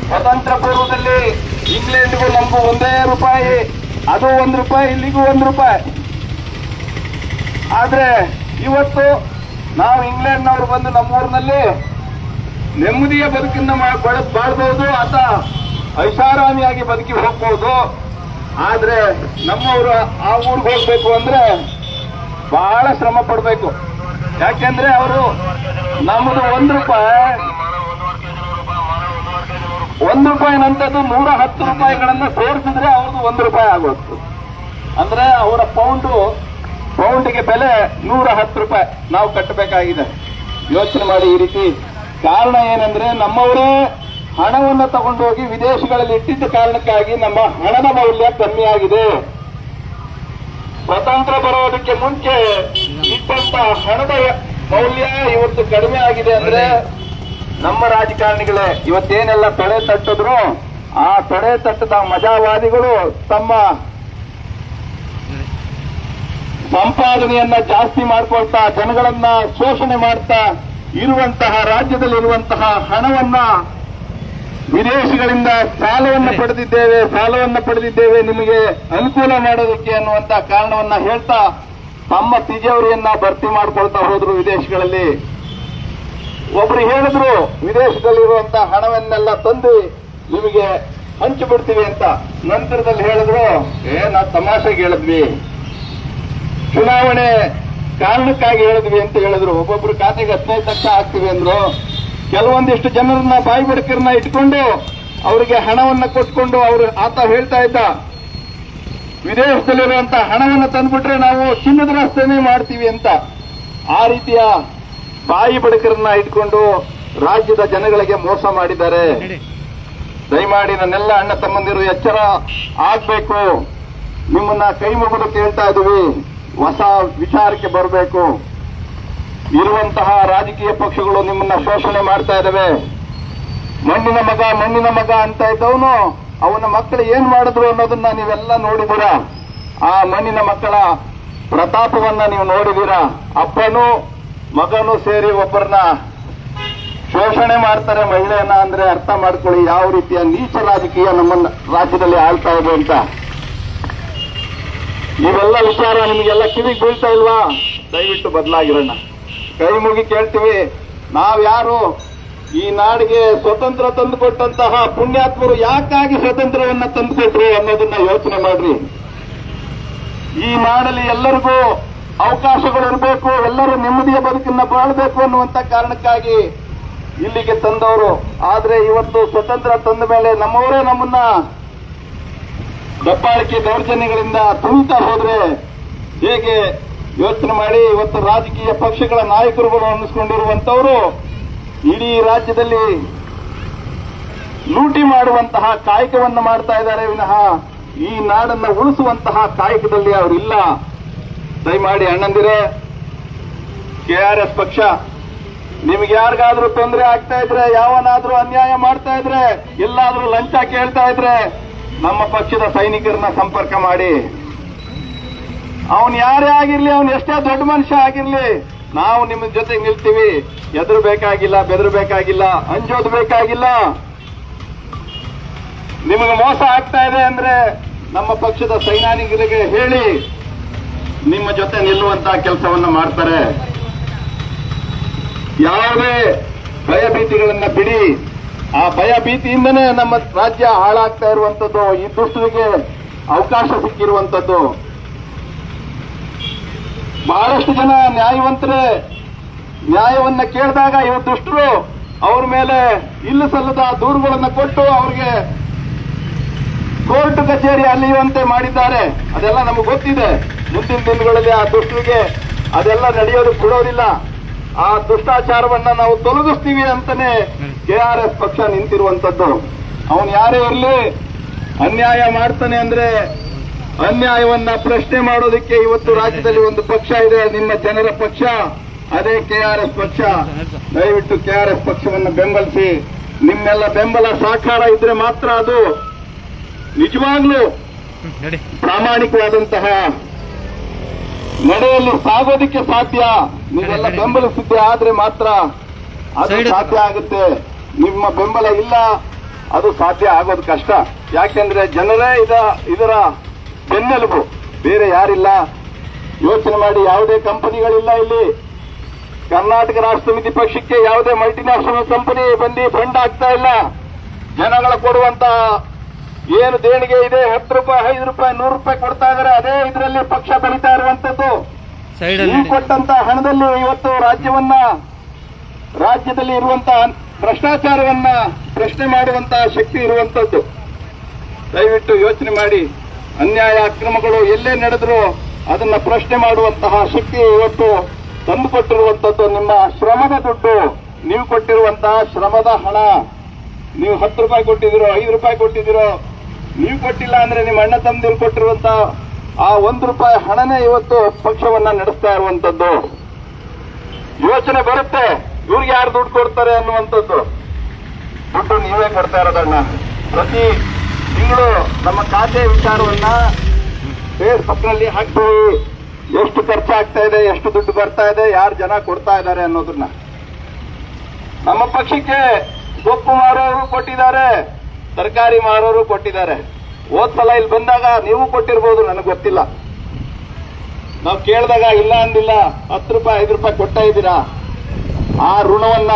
ಸ್ವತಂತ್ರ ಪೂರ್ವದಲ್ಲಿ ಇಂಗ್ಲೆಂಡ್ಗೂ ನಮಗೂ ಒಂದೇ ರೂಪಾಯಿ, ಅದು ಒಂದು ರೂಪಾಯಿ, ಇಲ್ಲಿಗೂ ಒಂದು ರೂಪಾಯಿ. ಆದರೆ ಇವತ್ತು ನಾವು ಇಂಗ್ಲೆಂಡ್ನವರು ಬಂದು ನಮ್ಮೂರಿನಲ್ಲಿ ನೆಮ್ಮದಿಯ ಬದುಕಿನ ಬಾಳ್ಬಹುದು ಆತ ಐಷಾರಾಮಿಯಾಗಿ ಬದುಕಿ ಹೋಗ್ಬಹುದು ಆದರೆ ನಮ್ಮವರು ಆ ಊರಿಗೆ ಹೋಗ್ಬೇಕು ಅಂದ್ರೆ ಬಹಳ ಶ್ರಮ ಪಡಬೇಕು. ಯಾಕೆಂದ್ರೆ ಅವರು ನಮ್ಮದು ಒಂದು ರೂಪಾಯಿ ಒಂದು ರೂಪಾಯಿ ನಂತದ್ದು ನೂರ ಹತ್ತು ರೂಪಾಯಿಗಳನ್ನ ಸೇರಿಸಿದ್ರೆ ಅವ್ರದ್ದು ಒಂದು ರೂಪಾಯಿ ಆಗೋದು ಅಂದ್ರೆ ಅವರ ಪೌಂಡು ಪೌಂಡ್ಗೆ ಬೆಲೆ ನೂರ ಹತ್ತು ರೂಪಾಯಿ ನಾವು ಕಟ್ಟಬೇಕಾಗಿದೆ. ಯೋಚನೆ ಮಾಡಿ ಈ ರೀತಿ. ಕಾರಣ ಏನಂದ್ರೆ ನಮ್ಮವರೇ ಹಣವನ್ನು ತಗೊಂಡೋಗಿ ವಿದೇಶಗಳಲ್ಲಿ ಇಟ್ಟಿದ್ದ ಕಾರಣಕ್ಕಾಗಿ ನಮ್ಮ ಹಣದ ಮೌಲ್ಯ ಕಮ್ಮಿ ಆಗಿದೆ. ಸ್ವತಂತ್ರ ಬರೋದಕ್ಕೆ ಮುಂಚೆ ಇಟ್ಟಂತ ಹಣದ ಮೌಲ್ಯ ಇವತ್ತು ಕಡಿಮೆ ಆಗಿದೆ ಅಂದ್ರೆ ನಮ್ಮ ರಾಜಕಾರಣಿಗಳೇ ಇವತ್ತೇನೆಲ್ಲ ತಡೆ ತಟ್ಟಿದ್ರು ಆ ತಡೆ ತಟ್ಟದ ಮಜಾವಾದಿಗಳು ತಮ್ಮ ಸಂಪಾದನೆಯನ್ನ ಜಾಸ್ತಿ ಮಾಡ್ಕೊಳ್ತಾ ಜನಗಳನ್ನ ಶೋಷಣೆ ಮಾಡ್ತಾ ಇರುವಂತಹ ರಾಜ್ಯದಲ್ಲಿರುವಂತಹ ಹಣವನ್ನ ವಿದೇಶಗಳಿಂದ ಸಾಲವನ್ನು ಪಡೆದಿದ್ದೇವೆ ಸಾಲವನ್ನು ಪಡೆದಿದ್ದೇವೆ ನಿಮಗೆ ಅನುಕೂಲ ಮಾಡೋದಕ್ಕೆ ಅನ್ನುವಂತ ಕಾರಣವನ್ನ ಹೇಳ್ತಾ ತಮ್ಮ ತಿಜೋರಿಯನ್ನ ಭರ್ತಿ ಮಾಡ್ಕೊಳ್ತಾ ಹೋದ್ರು ವಿದೇಶಗಳಲ್ಲಿ. ಒಬ್ರು ಹೇಳಿದ್ರು ವಿದೇಶದಲ್ಲಿರುವಂತಹ ಹಣವನ್ನೆಲ್ಲ ತಂದು ನಿಮಗೆ ಹಂಚಿ ಬಿಡ್ತೀವಿ ಅಂತ ನಂತರದಲ್ಲಿ ಹೇಳಿದ್ರು, ಏ ನಾ ತಮಾಷೆಗೆ ಹೇಳಿದ್ವಿ. ಚುನಾವಣೆ ಕಾರಣಕ್ಕಾಗಿ ಹೇಳಿದ್ವಿ ಅಂತ ಹೇಳಿದ್ರು. ಒಬ್ಬೊಬ್ರು ಖಾತೆಗೆ ಹದಿನೈದು ಲಕ್ಷ ಹಾಕ್ತಿವಿ ಅಂದ್ರು. ಕೆಲವೊಂದಿಷ್ಟು ಜನರನ್ನ ಬಾಯಿ ಬಡಕರನ್ನ ಇಟ್ಕೊಂಡು ಅವರಿಗೆ ಹಣವನ್ನ ಕೊಟ್ಕೊಂಡು ಅವರು ಆತ ಹೇಳ್ತಾ ಇದ್ದ. ವಿದೇಶದಲ್ಲಿರುವಂತ ಹಣವನ್ನು ತಂದ್ಬಿಟ್ರೆ ನಾವು ಚಿನ್ನದ ರಸ್ತೆನೇ ಮಾಡ್ತೀವಿ ಅಂತ. ಆ ರೀತಿಯ ಬಾಯಿ ಬಡಕರನ್ನ ಇಟ್ಕೊಂಡು ರಾಜ್ಯದ ಜನಗಳಿಗೆ ಮೋಸ ಮಾಡಿದ್ದಾರೆ. ದಯಮಾಡಿ ನನ್ನೆಲ್ಲ ಅಣ್ಣ ತಮ್ಮಂದಿರು ಎಚ್ಚರ ಆಗ್ಬೇಕು. ನಿಮ್ಮನ್ನ ಕೈ ಮುಗಿದು ಕೇಳ್ತಾ ಇದೀವಿ ಹೊಸ ವಿಚಾರಕ್ಕೆ ಬರಬೇಕು. ಇರುವಂತಹ ರಾಜಕೀಯ ಪಕ್ಷಗಳು ನಿಮ್ಮನ್ನ ಶೋಷಣೆ ಮಾಡ್ತಾ ಇದ್ದಾವೆ. ಮಣ್ಣಿನ ಮಗ ಮಣ್ಣಿನ ಮಗ ಅಂತ ಇದ್ದವನು ಅವನ ಮಕ್ಕಳು ಏನ್ ಮಾಡಿದ್ರು ಅನ್ನೋದನ್ನ ನೀವೆಲ್ಲ ನೋಡಿದೀರ ಆ ಮಣ್ಣಿನ ಮಕ್ಕಳ ಪ್ರತಾಪವನ್ನ ನೀವು ನೋಡಿದೀರ ಅಪ್ಪನೂ ಮಗನೂ ಸೇರಿ ಒಬ್ಬರನ್ನ ಶೋಷಣೆ ಮಾಡ್ತಾರೆ ಮಹಿಳೆಯನ್ನ ಅಂದ್ರೆ ಅರ್ಥ ಮಾಡ್ಕೊಳ್ಳಿ ಯಾವ ರೀತಿಯ ನೀಚ ರಾಜಕೀಯ ನಮ್ಮ ರಾಜ್ಯದಲ್ಲಿ ಆಳ್ತಾ ಇದೆ ಅಂತ. ಇವೆಲ್ಲ ವಿಚಾರ ನಿಮಗೆಲ್ಲ ಕಿವಿಗೆ ಬೀಳ್ತಾ ಇಲ್ವಾ? ದಯವಿಟ್ಟು ಬದಲಾಗಿರೋಣ. ಕೈ ಮುಗಿ ಕೇಳ್ತೀವಿ. ನಾವ್ಯಾರು ಈ ನಾಡಿಗೆ ಸ್ವತಂತ್ರ ತಂದುಕೊಟ್ಟಂತಹ ಪುಣ್ಯಾತ್ಮರು ಯಾಕಾಗಿ ಸ್ವತಂತ್ರವನ್ನ ತಂದುಕೊಟ್ರು ಅನ್ನೋದನ್ನ ಯೋಚನೆ ಮಾಡ್ರಿ. ಈ ನಾಡಲ್ಲಿ ಎಲ್ಲರಿಗೂ ಅವಕಾಶಗಳು ಇರಬೇಕು ಎಲ್ಲರೂ ನೆಮ್ಮದಿಯ ಬದುಕನ್ನ ಬಾಳಬೇಕು ಅನ್ನುವಂತ ಕಾರಣಕ್ಕಾಗಿ ಇಲ್ಲಿಗೆ ತಂದವರು. ಆದ್ರೆ ಇವತ್ತು ಸ್ವತಂತ್ರ ತಂದ ಮೇಲೆ ನಮ್ಮವರೇ ನಮ್ಮನ್ನ ದಪ್ಪಾಳಿಕೆ ದೌರ್ಜನ್ಯಗಳಿಂದ ತುಳಿತಾ ಹೋದ್ರೆ ಹೇಗೆ ಯೋಚನೆ ಮಾಡಿ ಇವತ್ತು ರಾಜಕೀಯ ಪಕ್ಷಗಳ ನಾಯಕರುಗಳು ಅನ್ನಿಸ್ಕೊಂಡಿರುವಂತವರು ಇಡೀ ರಾಜ್ಯದಲ್ಲಿ ಲೂಟಿ ಮಾಡುವಂತಹ ಕಾಯಕವನ್ನು ಮಾಡ್ತಾ ಇದ್ದಾರೆ ವಿನಃ ಈ ನಾಡನ್ನ ಉಳಿಸುವಂತಹ ಕಾಯಕದಲ್ಲಿ ಅವರಿಲ್ಲ. ದಯಮಾಡಿ ಅಣ್ಣಂದಿರೇ ಕೆಆರ್ಎಸ್ ಪಕ್ಷ, ನಿಮ್ಗೆ ಯಾರಿಗಾದ್ರೂ ತೊಂದರೆ ಆಗ್ತಾ ಇದ್ರೆ, ಯಾವನಾದ್ರೂ ಅನ್ಯಾಯ ಮಾಡ್ತಾ ಇದ್ರೆ, ಎಲ್ಲಾದ್ರೂ ಲಂಚ ಕೇಳ್ತಾ ಇದ್ರೆ, ನಮ್ಮ ಪಕ್ಷದ ಸೈನಿಕರನ್ನ ಸಂಪರ್ಕ ಮಾಡಿ. ಅವನ್ ಯಾರೇ ಆಗಿರ್ಲಿ, ಅವನ್ ಎಷ್ಟೇ ದೊಡ್ಡ ಮನುಷ್ಯ ಆಗಿರ್ಲಿ, ನಾವು ನಿಮ್ಮ ಜೊತೆ ನಿಲ್ತೀವಿ. ಎದುರು ಬೇಕಾಗಿಲ್ಲ, ಬೆದರು ಬೇಕಾಗಿಲ್ಲ, ಅಂಜೋದು ಬೇಕಾಗಿಲ್ಲ. ನಿಮಗೆ ಮೋಸ ಆಗ್ತಾ ಇದೆ ಅಂದ್ರೆ ನಮ್ಮ ಪಕ್ಷದ ಸೈನಿಕರಿಗೆ ಹೇಳಿ. ನಿಮ್ಮ ಜೊತೆ ನಿಲ್ಲುವಂತ ಕೆಲಸವನ್ನ ಮಾಡ್ತಾರೆ. ಯಾವುದೇ ಭಯಭೀತಿಗಳನ್ನ ಬಿಡಿ. ಆ ಭಯ ಭೀತಿಯಿಂದನೇ ನಮ್ಮ ರಾಜ್ಯ ಹಾಳಾಗ್ತಾ ಇರುವಂತದ್ದು, ಈ ದುಷ್ಟರಿಗೆ ಅವಕಾಶ ಸಿಕ್ಕಿರುವಂತದ್ದು. ಬಹಳಷ್ಟು ಜನ ನ್ಯಾಯವಂತರೇ, ನ್ಯಾಯವನ್ನ ಕೇಳಿದಾಗ ಇವ ದುಷ್ಟರು, ಅವ್ರ ಮೇಲೆ ಇಲ್ಲ ಸಲ್ಲದ ದೂರುಗಳನ್ನು ಕೊಟ್ಟು ಅವ್ರಿಗೆ ಕೋರ್ಟ್ ಕಚೇರಿ ಅಲ್ಲಿಯುವಂತೆ ಮಾಡಿದ್ದಾರೆ. ಅದೆಲ್ಲ ನಮಗೆ ಗೊತ್ತಿದೆ. ಮುಂದಿನ ದಿನಗಳಲ್ಲಿ ಆ ದುಷ್ಟರಿಗೆ ಅದೆಲ್ಲ ನಡೆಯೋದು ಕೊಡೋದಿಲ್ಲ. ಆ ದುಷ್ಟಾಚಾರವನ್ನ ನಾವು ತೊಲಗಿಸ್ತೀವಿ ಅಂತಾನೆ ಕೆಆರ್ಎಸ್ ಪಕ್ಷ ನಿಂತಿರುವಂತದ್ದು ಅವನು ಯಾರೇ ಇರಲಿ, ಅನ್ಯಾಯ ಮಾಡ್ತಾನೆ ಅಂದ್ರೆ ಅನ್ಯಾಯವನ್ನ ಪ್ರಶ್ನೆ ಮಾಡೋದಕ್ಕೆ ಇವತ್ತು ರಾಜ್ಯದಲ್ಲಿ ಒಂದು ಪಕ್ಷ ಇದೆ, ನಿಮ್ಮ ಜನರ ಪಕ್ಷ. ಅದೇ ಕೆಆರ್ಎಸ್ ಪಕ್ಷ. ದಯವಿಟ್ಟು ಕೆಆರ್ಎಸ್ ಪಕ್ಷವನ್ನು ಬೆಂಬಲಿಸಿ. ನಿಮ್ಮೆಲ್ಲ ಬೆಂಬಲ ಸಹಕಾರ ಇದ್ರೆ ಮಾತ್ರ ಅದು. ನಿಜವಾಗ್ಲೂ ಪ್ರಾಮಾಣಿಕವಾದಂತಹ ನಡೆಯಲ್ಲಿ ಸಾಗೋದಕ್ಕೆ ಸಾಧ್ಯ? ನೀವೆಲ್ಲ ಬೆಂಬಲಿಸಿದ್ದೆ ಆದ್ರೆ ಮಾತ್ರ ಅದು ಸಾಧ್ಯ ಆಗುತ್ತೆ. ನಿಮ್ಮ ಬೆಂಬಲ ಇಲ್ಲ ಅದು ಸಾಧ್ಯ ಆಗೋದು ಕಷ್ಟ. ಯಾಕೆಂದ್ರೆ ಜನರೇ ಇದ ಇದರ ಬೆನ್ನೆಲುಬು. ಬೇರೆ ಯಾರಿಲ್ಲ. ಯೋಚನೆ ಮಾಡಿ ಯಾವುದೇ ಕಂಪನಿಗಳಿಲ್ಲ ಇಲ್ಲಿ. ಕರ್ನಾಟಕ ರಾಷ್ಟ್ರ ಸಮಿತಿ ಪಕ್ಷಕ್ಕೆ ಯಾವುದೇ ಮಲ್ಟಿನ್ಯಾಷನಲ್ ಕಂಪನಿ ಬಂದು ಫಂಡ್ ಆಗ್ತಾ ಇಲ್ಲ. ಜನಗಳ ಕೊಡುವಂತ ಏನು ದೇಣಿಗೆ ಇದೆ? ಹತ್ತು ರೂಪಾಯಿ ಐದು ರೂಪಾಯಿ ನೂರು ರೂಪಾಯಿ ಕೊಡ್ತಾ ಇದಾರೆ ಅದೇ ಇದರಲ್ಲಿ ಪಕ್ಷ ಬೆಳೀತಾ ಇರುವಂತದ್ದು ನಡಿ ಕೊಟ್ಟಂತ ಹಣದಲ್ಲಿ ಇವತ್ತು ರಾಜ್ಯವನ್ನ ರಾಜ್ಯದಲ್ಲಿ ಇರುವಂತಹ ಭ್ರಷ್ಟಾಚಾರವನ್ನ ಪ್ರಶ್ನೆ ಮಾಡುವಂತಹ ಶಕ್ತಿ ಇರುವಂತದ್ದು ದಯವಿಟ್ಟು ಯೋಚನೆ ಮಾಡಿ. ಅನ್ಯಾಯ ಅಕ್ರಮಗಳು ಎಲ್ಲೇ ನಡೆದ್ರು ಅದನ್ನ ಪ್ರಶ್ನೆ ಮಾಡುವಂತಹ ಶಕ್ತಿ ಇವತ್ತು ತಂದುಕೊಟ್ಟಿರುವಂತದ್ದು ನಿಮ್ಮ ಶ್ರಮದ ದುಡ್ಡು ನೀವು ಕೊಟ್ಟಿರುವಂತಹ ಶ್ರಮದ ಹಣ. ನೀವು ಹತ್ತು ರೂಪಾಯಿ ಕೊಟ್ಟಿದ್ದೀರೋ ಐದು ರೂಪಾಯಿ ಕೊಟ್ಟಿದ್ದೀರೋ ನೀವು ಕೊಟ್ಟಿಲ್ಲ ಅಂದ್ರೆ ನಿಮ್ಮ ಅಣ್ಣ ತಮ್ಮದಿರು ಕೊಟ್ಟಿರುವಂತ ಆ ಒಂದು ರೂಪಾಯಿ ಹಣನೇ ಇವತ್ತು ಪಕ್ಷವನ್ನ ನಡೆಸ್ತಾ ಇರುವಂತದ್ದು. ಯೋಚನೆ ಬರುತ್ತೆ ಇವ್ರಿಗೆ ಯಾರು ದುಡ್ಡು ಕೊಡ್ತಾರೆ ಅನ್ನುವಂಥದ್ದು. ದುಡ್ಡು ನೀವೇ ಕೊಡ್ತಾ ಇರೋದಣ್ಣ ಪ್ರತಿ ತಿಂಗಳು ನಮ್ಮ ಖಾತೆ ವಿಚಾರವನ್ನ ಫೇಸ್ಬುಕ್ನಲ್ಲಿ ಹಾಕ್ತೀವಿ. ಎಷ್ಟು ಖರ್ಚಾಗ್ತಾ ಇದೆ, ಎಷ್ಟು ದುಡ್ಡು ಬರ್ತಾ ಇದೆ, ಯಾರು ಜನ ಕೊಡ್ತಾ ಇದ್ದಾರೆ ಅನ್ನೋದನ್ನ. ನಮ್ಮ ಪಕ್ಷಕ್ಕೆ ಸೊಪ್ಪು ಮಾರೋರು ಕೊಟ್ಟಿದ್ದಾರೆ. ತರಕಾರಿ ಮಾರೋರು ಕೊಟ್ಟಿದ್ದಾರೆ. ಸಲ ಇಲ್ಲಿ ಬಂದಾಗ ನೀವು ಕೊಟ್ಟಿರ್ಬೋದು, ನನಗೆ ಗೊತ್ತಿಲ್ಲ. ನಾವು ಕೇಳಿದಾಗ ಇಲ್ಲ ಅಂದಿಲ್ಲ, ಹತ್ತು ರೂಪಾಯಿ, ಐದು ರೂಪಾಯಿ ಕೊಡ್ತಾ ಇದ್ದೀರಾ? ಆ ಋಣವನ್ನ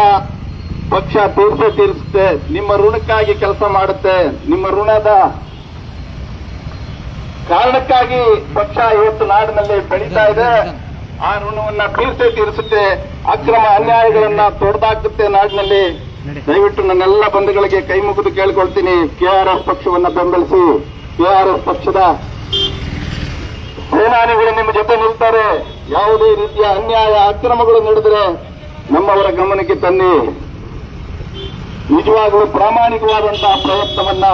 ಪಕ್ಷ ತೀರ್ಸೇ ತೀರಿಸುತ್ತೆ, ನಿಮ್ಮ ಋಣಕ್ಕಾಗಿ ಕೆಲಸ ಮಾಡುತ್ತೆ, ನಿಮ್ಮ ಋಣದ ಕಾರಣಕ್ಕಾಗಿ ಪಕ್ಷ ಇವತ್ತು ನಾಡಿನಲ್ಲಿ ಬೆಳೀತಾ ಇದೆ. ಆ ಋಣವನ್ನ ತೀರ್ಸೆ ತೀರಿಸುತ್ತೆ, ಅಕ್ರಮ ಅನ್ಯಾಯಗಳನ್ನ ತೊಡೆದಾಕುತ್ತೆ ನಾಡಿನಲ್ಲಿ. ದಯವಿಟ್ಟು ನನ್ನೆಲ್ಲ ಬಂಧುಗಳಿಗೆ ಕೈ ಮುಗಿದು ಕೇಳಿಕೊಳ್ತೀನಿ. ಕೆಆರ್ಎಸ್ ಪಕ್ಷವನ್ನ ಬೆಂಬಲಿಸಿ. ಕೆಆರ್ಎಸ್ ಪಕ್ಷದ ಸೇನಾನಿಗಳು ನಿಮ್ಮ ಜೊತೆ ನಿಲ್ತಾರೆ. ಯಾವುದೇ ರೀತಿಯ ಅನ್ಯಾಯ, ಅಕ್ರಮಗಳು ನಡೆದರೆ ನಮ್ಮವರ ಗಮನಕ್ಕೆ ತನ್ನಿ. ನಿಜವಾಗಲೂ ಪ್ರಾಮಾಣಿಕವಾದಂತಹ ಪ್ರಯತ್ನವನ್ನ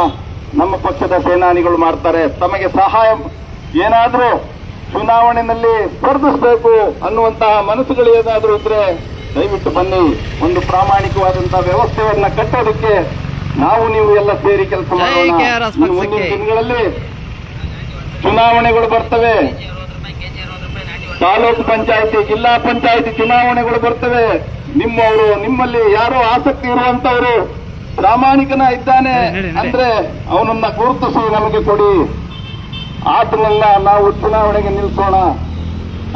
ನಮ್ಮ ಪಕ್ಷದ ಸೇನಾನಿಗಳು ಮಾಡ್ತಾರೆ. ತಮಗೆ ಸಹಾಯ ಏನಾದರೂ ಚುನಾವಣೆಯಲ್ಲಿ ಸ್ಪರ್ಧಿಸಬೇಕು ಅನ್ನುವಂತಹ ಮನಸ್ಸುಗಳು ಏನಾದರೂ ಇದ್ರೆ ದಯವಿಟ್ಟು ಬನ್ನಿ. ಒಂದು ಪ್ರಾಮಾಣಿಕವಾದಂತಹ ವ್ಯವಸ್ಥೆಯನ್ನ ಕಟ್ಟೋದಕ್ಕೆ ನಾವು ನೀವು ಎಲ್ಲ ಸೇರಿ ಕೆಲಸ ಮಾಡೋಣ. ಮುಂದಿನ. ದಿನಗಳಲ್ಲಿ ಚುನಾವಣೆಗಳು ಬರ್ತವೆ. ತಾಲೂಕು ಪಂಚಾಯತಿ ಜಿಲ್ಲಾ ಪಂಚಾಯತಿ ಚುನಾವಣೆಗಳು ಬರ್ತವೆ. ನಿಮ್ಮವರು ನಿಮ್ಮಲ್ಲಿ ಯಾರೋ ಆಸಕ್ತಿ ಇರುವಂತವರು ಪ್ರಾಮಾಣಿಕನ ಇದ್ದಾನೆ. ಅಂದ್ರೆ ಅವನನ್ನ ಗುರುತಿಸಿ ನಮಗೆ ಕೊಡಿ. ಆತನನ್ನ ನಾವು ಚುನಾವಣೆಗೆ ನಿಲ್ಲಿಸೋಣ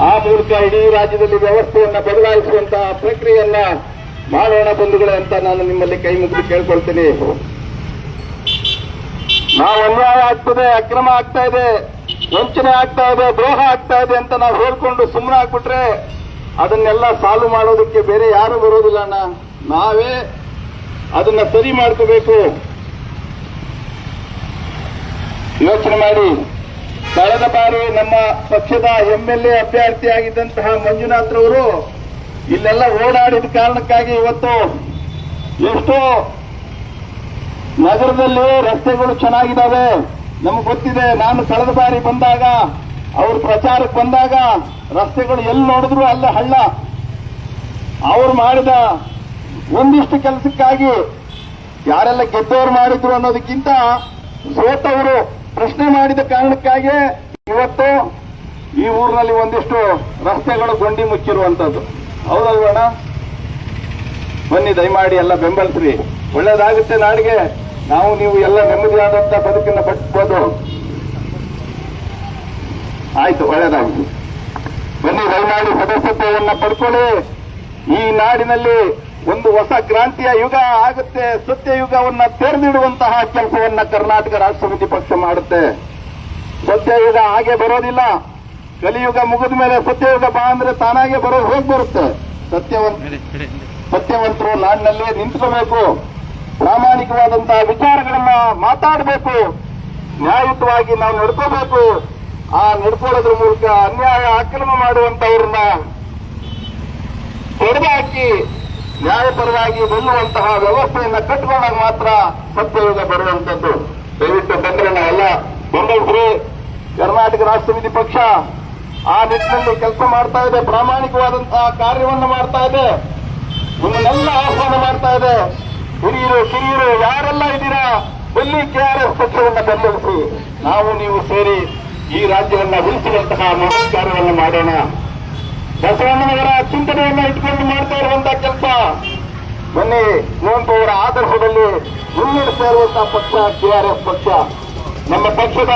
ಆ ಮೂಲಕ ಇಡೀ ರಾಜ್ಯದಲ್ಲಿ ವ್ಯವಸ್ಥೆಯನ್ನ ಬದಲಾಯಿಸುವಂತಹ ಪ್ರಕ್ರಿಯೆಯನ್ನ ಮಾಡೋಣ ಬಂಧುಗಳೇ ಅಂತ ನಾನು ನಿಮ್ಮಲ್ಲಿ ಕೈ ಮುಗಿದು ಕೇಳ್ಕೊಳ್ತೀನಿ. ನಾವು ಅನ್ಯಾಯ ಆಗ್ತದೆ, ಅಕ್ರಮ ಆಗ್ತಾ ಇದೆ, ವಂಚನೆ ಆಗ್ತಾ ಇದೆ, ದ್ರೋಹ ಆಗ್ತಾ ಇದೆ ಅಂತ ನಾವು ಹೇಳ್ಕೊಂಡು ಸುಮ್ಮನೆ ಹಾಕ್ಬಿಟ್ರೆ ಅದನ್ನೆಲ್ಲ ಸಾಲ್ವ್ ಮಾಡೋದಕ್ಕೆ ಬೇರೆ ಯಾರು ಬರೋದಿಲ್ಲ ಅಣ್ಣ. ನಾವೇ ಅದನ್ನ ಸರಿ ಮಾಡ್ಕೋಬೇಕು. ಯೋಚನೆ ಮಾಡಿ. ಕಳೆದ ಬಾರಿ ನಮ್ಮ ಪಕ್ಷದ ಎಂಎಲ್ಎ ಅಭ್ಯರ್ಥಿಯಾಗಿದ್ದಂತಹ ಮಂಜುನಾಥ್ರವರು ಇಲ್ಲೆಲ್ಲ ಓಡಾಡಿದ ಕಾರಣಕ್ಕಾಗಿ ಇವತ್ತು ಎಷ್ಟೋ ನಗರದಲ್ಲಿ ರಸ್ತೆಗಳು ಚೆನ್ನಾಗಿದ್ದಾವೆ. ನಮಗೆ ಗೊತ್ತಿದೆ, ನಾನು ಕಳೆದ ಬಾರಿ ಬಂದಾಗ, ಅವ್ರ ಪ್ರಚಾರಕ್ಕೆ ಬಂದಾಗ ರಸ್ತೆಗಳು ಎಲ್ಲಿ ನೋಡಿದ್ರು ಅಲ್ಲೇ ಹಳ್ಳ. ಅವ್ರು ಮಾಡಿದ ಒಂದಿಷ್ಟು ಕೆಲಸಕ್ಕಾಗಿ ಯಾರೆಲ್ಲ ಗೆದ್ದವರು ಮಾಡಿದ್ರು ಅನ್ನೋದಕ್ಕಿಂತ ಸೋತವರು ಪ್ರಶ್ನೆ ಮಾಡಿದ ಕಾರಣಕ್ಕಾಗಿ ಇವತ್ತು ಈ ಊರಿನಲ್ಲಿ ಒಂದಿಷ್ಟು ರಸ್ತೆಗಳು ಗೊಂಡಿ ಮುಚ್ಚಿರುವಂತದ್ದು. ಹೌದಲ್ವಣ್ಣ ಬನ್ನಿ, ದಯಮಾಡಿ ಎಲ್ಲ ಬೆಂಬಲಿಸ್ರಿ. ಒಳ್ಳೇದಾಗುತ್ತೆ ನಾಡಿಗೆ. ನಾವು ನೀವು ಎಲ್ಲ ನೆಮ್ಮದಿಯಾದಂತ ಬದುಕನ್ನ ಬದುಕಬಹುದು ಆಯ್ತು, ಒಳ್ಳೇದಾಗುತ್ತೆ. ಬನ್ನಿ, ದಯಮಾಡಿ ಸದಸ್ಯತ್ವವನ್ನ ಪಡ್ಕೊಳ್ಳಿ. ಈ ನಾಡಿನಲ್ಲಿ ಒಂದು ಹೊಸ ಕ್ರಾಂತಿಯ ಯುಗ ಆಗುತ್ತೆ. ಸತ್ಯ ಯುಗವನ್ನ ತೆರೆದಿಡುವಂತಹ ಕೆಲಸವನ್ನ ಕರ್ನಾಟಕ ರಾಷ್ಟ್ರ ಸಮಿತಿ ಪಕ್ಷ ಮಾಡುತ್ತೆ. ಸತ್ಯಯುಗ ಹಾಗೆ ಬರೋದಿಲ್ಲ. ಕಲಿಯುಗ ಮುಗಿದ ಮೇಲೆ ಸತ್ಯಯುಗ ಬಾ ಅಂದ್ರೆ ತಾನಾಗೆ ಬರೋದು ಹೋಗಿ ಬರುತ್ತೆ? ಸತ್ಯವಂತ. ಸತ್ಯವಂತರು ನಾಡಿನಲ್ಲಿ ನಿಂತ್ಕೋಬೇಕು. ಪ್ರಾಮಾಣಿಕವಾದಂತಹ ವಿಚಾರಗಳನ್ನ ಮಾತಾಡಬೇಕು. ನ್ಯಾಯಯುತವಾಗಿ ನಾವು ನಡ್ಕೋಬೇಕು. ಆ ನಡ್ಕೊಳ್ಳೋದ್ರ ಮೂಲಕ ಅನ್ಯಾಯ ಅಕ್ರಮ ಮಾಡುವಂತವ್ರನ್ನ ಹೊಡೆದಾಕಿ ನ್ಯಾಯಪರವಾಗಿ ನಿಲ್ಲುವಂತಹ ವ್ಯವಸ್ಥೆಯನ್ನ ಕಟ್ಟಿಕೊಂಡಾಗ ಮಾತ್ರ ಸತ್ಯಯುಗ ಬರುವಂತದ್ದು. ದಯವಿಟ್ಟು ಬಂದರೆ ನಾವೆಲ್ಲ ಬೆಂಬಲಿಸ್ರಿ ಕರ್ನಾಟಕ ರಾಷ್ಟ್ರ ಸಮಿತಿ ಪಕ್ಷ ಆ ನಿಟ್ಟಿನಲ್ಲಿ ಕೆಲಸ ಮಾಡ್ತಾ ಇದೆ, ಪ್ರಾಮಾಣಿಕವಾದಂತಹ ಕಾರ್ಯವನ್ನು ಮಾಡ್ತಾ ಇದೆ. ನಿಮ್ಮನ್ನೆಲ್ಲ ಆಹ್ವಾನ ಮಾಡ್ತಾ ಇದೆ. ಹಿರಿಯರು, ಕಿರಿಯರು, ಯಾರೆಲ್ಲ ಇದ್ದೀರಾ, ಬನ್ನಿ ಕೆಆರ್ಎಸ್ ಪಕ್ಷವನ್ನ ಬೆಂಬಲಿಸಿ. ನಾವು ನೀವು ಸೇರಿ ಈ ರಾಜ್ಯವನ್ನ ಉಳಿಸುವಂತಹ ನಮಸ್ಕಾರವನ್ನು ಮಾಡೋಣ. ಬಸವಣ್ಣನವರ ಚಿಂತನೆಯನ್ನ ಇಟ್ಕೊಂಡು ಮಾಡ್ತಾ ಇರುವಂತಹ ಕೆಲಸ. ಬನ್ನಿ ಕುವೆಂಪು ಅವರ ಆದರ್ಶದಲ್ಲಿ ಮುನ್ನಡೆಸ್ತಾ ಇರುವಂತಹ ಪಕ್ಷ ಕೆಆರ್ಎಸ್ ಪಕ್ಷ. ನಮ್ಮ ಪಕ್ಷದ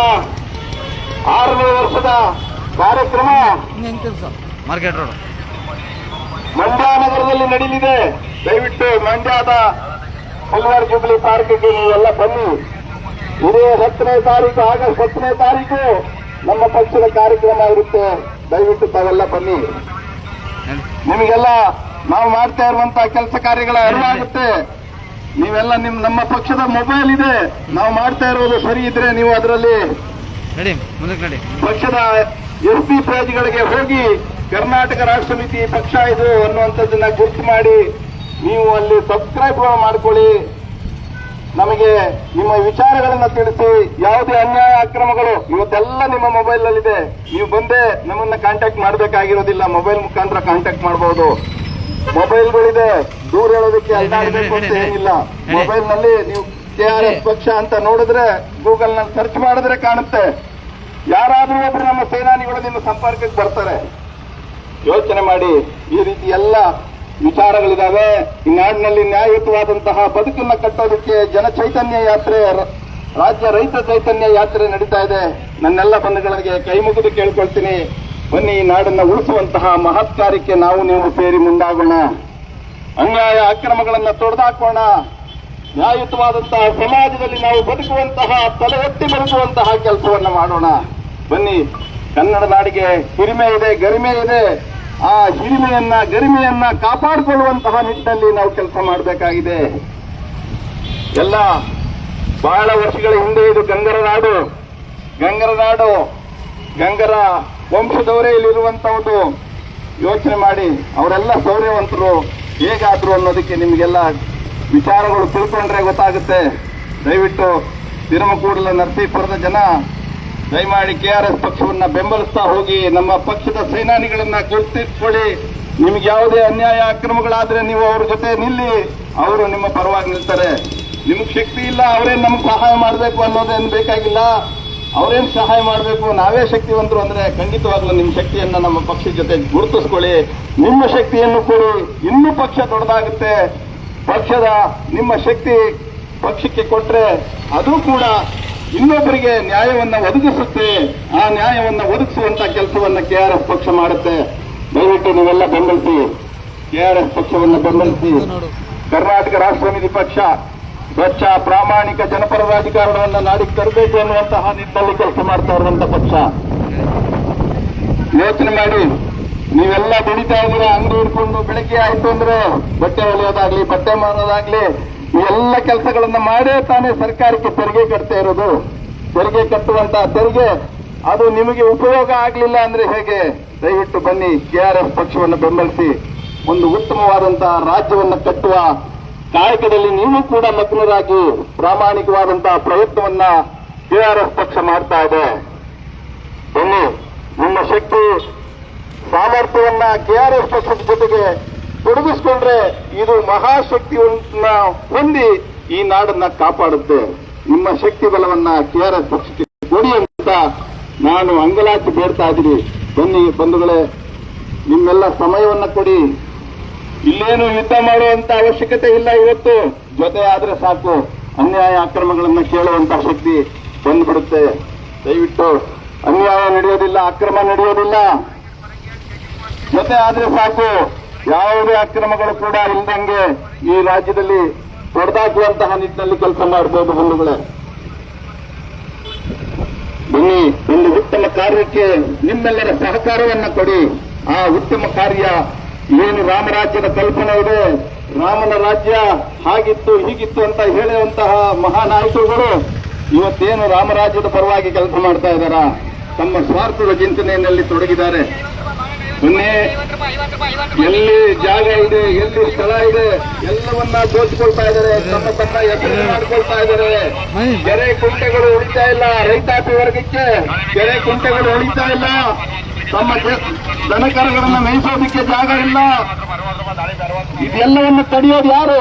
ಆರನೇ ವರ್ಷದ ಕಾರ್ಯಕ್ರಮ ಮಾರ್ಕೆಟ್ ರೋಡ್. ಮಂಡ್ಯ ನಗರದಲ್ಲಿ ನಡೀಲಿದೆ. ದಯವಿಟ್ಟು ಮಂಡ್ಯದ ಸಿಲ್ವರ್ ಜುಬ್ಲಿ ಪಾರ್ಕ್ಗೆ ನೀವೆಲ್ಲ ಬನ್ನಿ. ಇದೇ ಹತ್ತನೇ ತಾರೀಕು ಆಗಸ್ಟ್ ಹತ್ತನೇ ತಾರೀಕು ನಮ್ಮ ಪಕ್ಷದ ಕಾರ್ಯಕ್ರಮ ಇರುತ್ತೆ. ದಯವಿಟ್ಟು ತಾವೆಲ್ಲ ಬನ್ನಿ. ನಿಮಗೆಲ್ಲ ನಾವು ಮಾಡ್ತಾ ಇರುವಂತಹ ಕೆಲಸ ಕಾರ್ಯಗಳ ಅರಿವಾಗುತ್ತೆ. ನೀವೆಲ್ಲ ನಿಮ್ ನಮ್ಮ ಪಕ್ಷದ ಮೊಬೈಲ್ ಇದೆ. ನಾವು ಮಾಡ್ತಾ ಇರೋದು ಸರಿ ಇದ್ರೆ ನೀವು ಅದರಲ್ಲಿ ಪಕ್ಷದ ಎಸ್ ಪಿ ಪೇಜ್ಗಳಿಗೆ ಹೋಗಿ ಕರ್ನಾಟಕ ರಾಷ್ಟ್ರ ಸಮಿತಿ ಪಕ್ಷ ಇದು ಅನ್ನುವಂಥದ್ದನ್ನ ಗುರುತು ಮಾಡಿ ನೀವು ಅಲ್ಲಿ ಸಬ್ಸ್ಕ್ರೈಬ್ ಮಾಡ್ಕೊಳ್ಳಿ. ನಮಗೆ ನಿಮ್ಮ ವಿಚಾರಗಳನ್ನು ತಿಳಿಸಿ ಯಾವುದೇ ಅನ್ಯಾಯ ಅಕ್ರಮಗಳು ಇವತ್ತೆಲ್ಲ ನಿಮ್ಮ ಮೊಬೈಲ್ ನಲ್ಲಿದೆ ನೀವು ಬಂದೇ ನಮ್ಮನ್ನ ಕಾಂಟ್ಯಾಕ್ಟ್ ಮಾಡಬೇಕಾಗಿರೋದಿಲ್ಲ. ಮೊಬೈಲ್ ಮುಖಾಂತರ ಕಾಂಟ್ಯಾಕ್ಟ್ ಮಾಡಬಹುದು ಮೊಬೈಲ್ಗಳಿದೆ. ದೂರ ಹೇಳೋದಕ್ಕೆ ಅಡ್ಡಾಡಬೇಕು ಅಂತ ಏನಿಲ್ಲ. ಮೊಬೈಲ್ನಲ್ಲಿ ನೀವು ಕೆ ಆರ್ ಎಸ್ ಪಕ್ಷ ಅಂತ ನೋಡಿದ್ರೆ ಗೂಗಲ್ನಲ್ಲಿ ಸರ್ಚ್ ಮಾಡಿದ್ರೆ ಕಾಣುತ್ತೆ. ಯಾರಾದ್ರೂ ಒಬ್ರು ನಮ್ಮ ಸೇನಾನಿಗಳು ನಿಮ್ಮ ಸಂಪರ್ಕಕ್ಕೆ ಬರ್ತಾರೆ. ಯೋಚನೆ ಮಾಡಿ ಈ ರೀತಿ ಎಲ್ಲ ವಿಚಾರಗಳಿದಾವೆ. ಈ ನಾಡಿನಲ್ಲಿ ನ್ಯಾಯಯುತವಾದಂತಹ ಬದುಕನ್ನ ಕಟ್ಟೋದಕ್ಕೆ ಜನ ಚೈತನ್ಯ ಯಾತ್ರೆ ರಾಜ್ಯ ರೈತ ಚೈತನ್ಯ ಯಾತ್ರೆ ನಡೀತಾ ಇದೆ. ನನ್ನೆಲ್ಲ ಬಂಧುಗಳಿಗೆ ಕೈ ಮುಗಿದು ಕೇಳ್ಕೊಳ್ತೀನಿ. ಬನ್ನಿ ಈ ನಾಡನ್ನ ಉಳಿಸುವಂತಹ ಮಹತ್ ಕಾರ್ಯಕ್ಕೆ ನಾವು ನೀವು ಸೇರಿ ಮುಂದಾಗೋಣ. ಅನ್ಯಾಯ ಅಕ್ರಮಗಳನ್ನ ತೊಡೆದಾಕೋಣ. ನ್ಯಾಯಯುತವಾದಂತಹ ಸಮಾಜದಲ್ಲಿ ನಾವು ಬದುಕುವಂತಹ, ತಲೆ ಎತ್ತಿ ಬದುಕುವಂತಹ ಕೆಲಸವನ್ನ ಮಾಡೋಣ. ಬನ್ನಿ ಕನ್ನಡ ನಾಡಿಗೆ ಹಿರಿಮೆ ಇದೆ, ಗರಿಮೆ ಇದೆ. ಆ ಹಿರಿಮೆಯನ್ನ, ಗರಿಮೆಯನ್ನ ಕಾಪಾಡಿಕೊಳ್ಳುವಂತಹ ನಿಟ್ಟಿನಲ್ಲಿ ನಾವು ಕೆಲಸ ಮಾಡಬೇಕಾಗಿದೆ. ಎಲ್ಲ ಬಹಳ ವರ್ಷಗಳ ಹಿಂದೆ ಇದು ಗಂಗರ ನಾಡು. ಗಂಗರ ನಾಡು, ಗಂಗರ ವಂಶದವರೇ ಒಂದು ಯೋಚನೆ ಮಾಡಿ, ಅವರೆಲ್ಲ ಶೌರ್ಯವಂತರು ಹೇಗಾದ್ರು ಅನ್ನೋದಕ್ಕೆ ನಿಮಗೆಲ್ಲ ವಿಚಾರಗಳು ತಿಳ್ಕೊಂಡ್ರೆ ಗೊತ್ತಾಗುತ್ತೆ. ದಯವಿಟ್ಟು ತಿರುಮಕೂಡಲ ನರಸೀಪುರದ ಜನ ದಯಮಾಡಿ ಕೆ ಆರ್ ಎಸ್ ಪಕ್ಷವನ್ನ ಬೆಂಬಲಿಸ್ತಾ ಹೋಗಿ, ನಮ್ಮ ಪಕ್ಷದ ಸೇನಾನಿಗಳನ್ನ ಗುರುತಿಸ್ಕೊಳ್ಳಿ. ನಿಮ್ಗೆ ಯಾವುದೇ ಅನ್ಯಾಯ ಅಕ್ರಮಗಳಾದ್ರೆ ನೀವು ಅವ್ರ ಜೊತೆ ನಿಲ್ಲಿ, ಅವರು ನಿಮ್ಮ ಪರವಾಗಿ ನಿಲ್ತಾರೆ. ನಿಮ್ಗೆ ಶಕ್ತಿ ಇಲ್ಲ, ಅವರೇನ್ ನಮ್ಗೆ ಸಹಾಯ ಮಾಡಬೇಕು ಅನ್ನೋದೇನು ಬೇಕಾಗಿಲ್ಲ. ಅವ್ರೇನು ಸಹಾಯ ಮಾಡಬೇಕು, ನಾವೇ ಶಕ್ತಿವಂತರು ಅಂದ್ರೆ ಖಂಡಿತವಾಗ್ಲೂ ನಿಮ್ಮ ಶಕ್ತಿಯನ್ನ ನಮ್ಮ ಪಕ್ಷದ ಜೊತೆ ಗುರುತಿಸ್ಕೊಳ್ಳಿ. ನಿಮ್ಮ ಶಕ್ತಿಯನ್ನು ಕೊಡಿ, ಇನ್ನೂ ಪಕ್ಷ ದೊಡ್ಡದಾಗುತ್ತೆ. ಪಕ್ಷದ ನಿಮ್ಮ ಶಕ್ತಿ ಪಕ್ಷಕ್ಕೆ ಕೊಟ್ರೆ, ಅದು ಕೂಡ ಇನ್ನೊಬ್ಬರಿಗೆ ನ್ಯಾಯವನ್ನ ಒದಗಿಸುತ್ತೆ, ಆ ನ್ಯಾಯವನ್ನ ಒದಗಿಸುವಂತ ಕೆಲಸವನ್ನ ಕೆ ಆರ್ ಎಸ್ ಪಕ್ಷ ಮಾಡುತ್ತೆ. ದಯವಿಟ್ಟು ನೀವೆಲ್ಲ ಬೆಂಬಲಿಸಿ. ಕೆ ಆರ್ ಎಸ್ ಪಕ್ಷವನ್ನ ಬೆಂಬಲಿಸಿ. ಕರ್ನಾಟಕ ರಾಷ್ಟ್ರ ಸಮಿತಿ ಪಕ್ಷ, ಸ್ವಚ್ಛ, ಪ್ರಾಮಾಣಿಕ ಜನಪರ ರಾಜಕಾರಣವನ್ನು ನಾಡಿಗೆ ತರಬೇಕು ಅನ್ನುವಂತಹ ನಿಟ್ಟಿನಲ್ಲಿ ಕೆಲಸ ಮಾಡ್ತಾ ಇರುವಂತಹ ಪಕ್ಷ. ಯೋಚನೆ ಮಾಡಿ. ನೀವೆಲ್ಲ ದುಡಿತಾ ಇದ್ದೀರಾ, ಅಂಗಡಿ ಹಿಡ್ಕೊಂಡು ಬೆಳಿಗ್ಗೆ ಆಯ್ತು ಅಂದ್ರೆ ಬಟ್ಟೆ ಹೊಲಿಯೋದಾಗ್ಲಿ, ಬಟ್ಟೆ ಮಾರೋದಾಗ್ಲಿ ಎಲ್ಲ ಕೆಲಸಗಳನ್ನು ಮಾಡೇ ತಾನೇ ಸರ್ಕಾರಕ್ಕೆ ತೆರಿಗೆ ಕಟ್ತಾ ಇರೋದು. ತೆರಿಗೆ ಕಟ್ಟುವಂತಹ ತೆರಿಗೆ, ಅದು ನಿಮಗೆ ಉಪಯೋಗ ಆಗಲಿಲ್ಲ ಅಂದ್ರೆ ಹೇಗೆ? ದಯವಿಟ್ಟು ಬನ್ನಿ ಕೆಆರ್ಎಸ್ ಆರ್ ಎಸ್ ಪಕ್ಷವನ್ನು ಬೆಂಬಲಿಸಿ. ಒಂದು ಉತ್ತಮವಾದಂತಹ ರಾಜ್ಯವನ್ನು ಕಟ್ಟುವ ಕಾಯಕದಲ್ಲಿ ನೀವು ಕೂಡ ಮಗ್ನರಾಗಿ ಪ್ರಾಮಾಣಿಕವಾದಂತಹ ಪ್ರಯತ್ನವನ್ನ ಕೆಆರ್ಎಸ್ ಆರ್ ಎಸ್ ಪಕ್ಷ ಮಾಡ್ತಾ ಇದೆ. ಬನ್ನಿ, ನಿಮ್ಮ ಶಕ್ತಿ, ಸಾಮರ್ಥ್ಯವನ್ನ ಕೆಆರ್ಎಸ್ ಪಕ್ಷದ ಜೊತೆಗೆ ತೊಡಗಿಸ್ಕೊಂಡ್ರೆ ಇದು ಮಹಾಶಕ್ತಿಯನ್ನ ಹೊಂದಿ ಈ ನಾಡನ್ನ ಕಾಪಾಡುತ್ತೆ. ನಿಮ್ಮ ಶಕ್ತಿ ಬಲವನ್ನ ಕೆಆರ್ಎಸ್ ಪಕ್ಷಕ್ಕೆ ಕೊಡಿ ಅಂತ ನಾನು ಅಂಗಲಾಚಿ ಬೇಡ್ತಾ ಇದ್ದೀನಿ. ಬನ್ನಿ ಬಂಧುಗಳೇ, ನಿಮ್ಮೆಲ್ಲ ಸಮಯವನ್ನ ಕೊಡಿ. ಇಲ್ಲೇನು ಯುದ್ಧ ಮಾಡುವಂತ ಅವಶ್ಯಕತೆ ಇಲ್ಲ ಇವತ್ತು. ಜೊತೆ ಆದ್ರೆ ಸಾಕು, ಅನ್ಯಾಯ ಅಕ್ರಮಗಳನ್ನ ಕೇಳುವಂತ ಶಕ್ತಿ ಬಂದ್ಬಿಡುತ್ತೆ. ದಯವಿಟ್ಟು ಅನ್ಯಾಯ ನಡೆಯೋದಿಲ್ಲ, ಅಕ್ರಮ ನಡೆಯೋದಿಲ್ಲ. ಜೊತೆ ಆದ್ರೆ ಸಾಕು ಯಾವುದೇ ಅಕ್ರಮಗಳು ಕೂಡ ಇಲ್ಲದಂಗೆ ಈ ರಾಜ್ಯದಲ್ಲಿ ಹೊಡೆದಾಕುವಂತಹ ನಿಟ್ಟಿನಲ್ಲಿ ಕೆಲಸ ಮಾಡಬಹುದು ಬಂಧುಗಳೇ. ಬನ್ನಿ, ಒಂದು ಉತ್ತಮ ಕಾರ್ಯಕ್ಕೆ ನಿಮ್ಮೆಲ್ಲರ ಸಹಕಾರವನ್ನು ಕೊಡಿ. ಆ ಉತ್ತಮ ಕಾರ್ಯ ಏನು ರಾಮರಾಜ್ಯದ ಕಲ್ಪನೆ ಇದೆ, ರಾಮನ ರಾಜ್ಯ ಹಾಗಿತ್ತು, ಹೀಗಿತ್ತು ಅಂತ ಹೇಳುವಂತಹ ಮಹಾನಾಯಕರುಗಳು ಇವತ್ತೇನು ರಾಮರಾಜ್ಯದ ಪರವಾಗಿ ಕೆಲಸ ಮಾಡ್ತಾ ಇದ್ದಾರಾ? ತಮ್ಮ ಸ್ವಾರ್ಥದ ಚಿಂತನೆಯಲ್ಲಿ ತೊಡಗಿದ್ದಾರೆ. ಬನ್ನಿ ಎಲ್ಲಿ ಜಾಗ ಇದೆ, ಎಲ್ಲಿ ಸ್ಥಳ ಇದೆ, ಎಲ್ಲವನ್ನ ದೋಚಿಕೊಳ್ತಾ ಇದ್ದಾರೆ, ತಮ್ಮ ತಮ್ಮ ಹೆಸರು ಮಾಡ್ಕೊಳ್ತಾ ಇದ್ದಾರೆ. ಕೆರೆ ಕುಂಟೆಗಳು ಉಳಿತಾ ಇಲ್ಲ ರೈತಾಪಿ ವರ್ಗಕ್ಕೆ ಕೆರೆ ಕುಂಟೆಗಳು ಉಳಿತಾ ಇಲ್ಲ. ತಮ್ಮ ದನಕರಗಳನ್ನ ಮೇಯಿಸೋದಕ್ಕೆ ಜಾಗ ಇಲ್ಲ. ಇದೆಲ್ಲವನ್ನ ತಡೆಯೋದು ಯಾರು?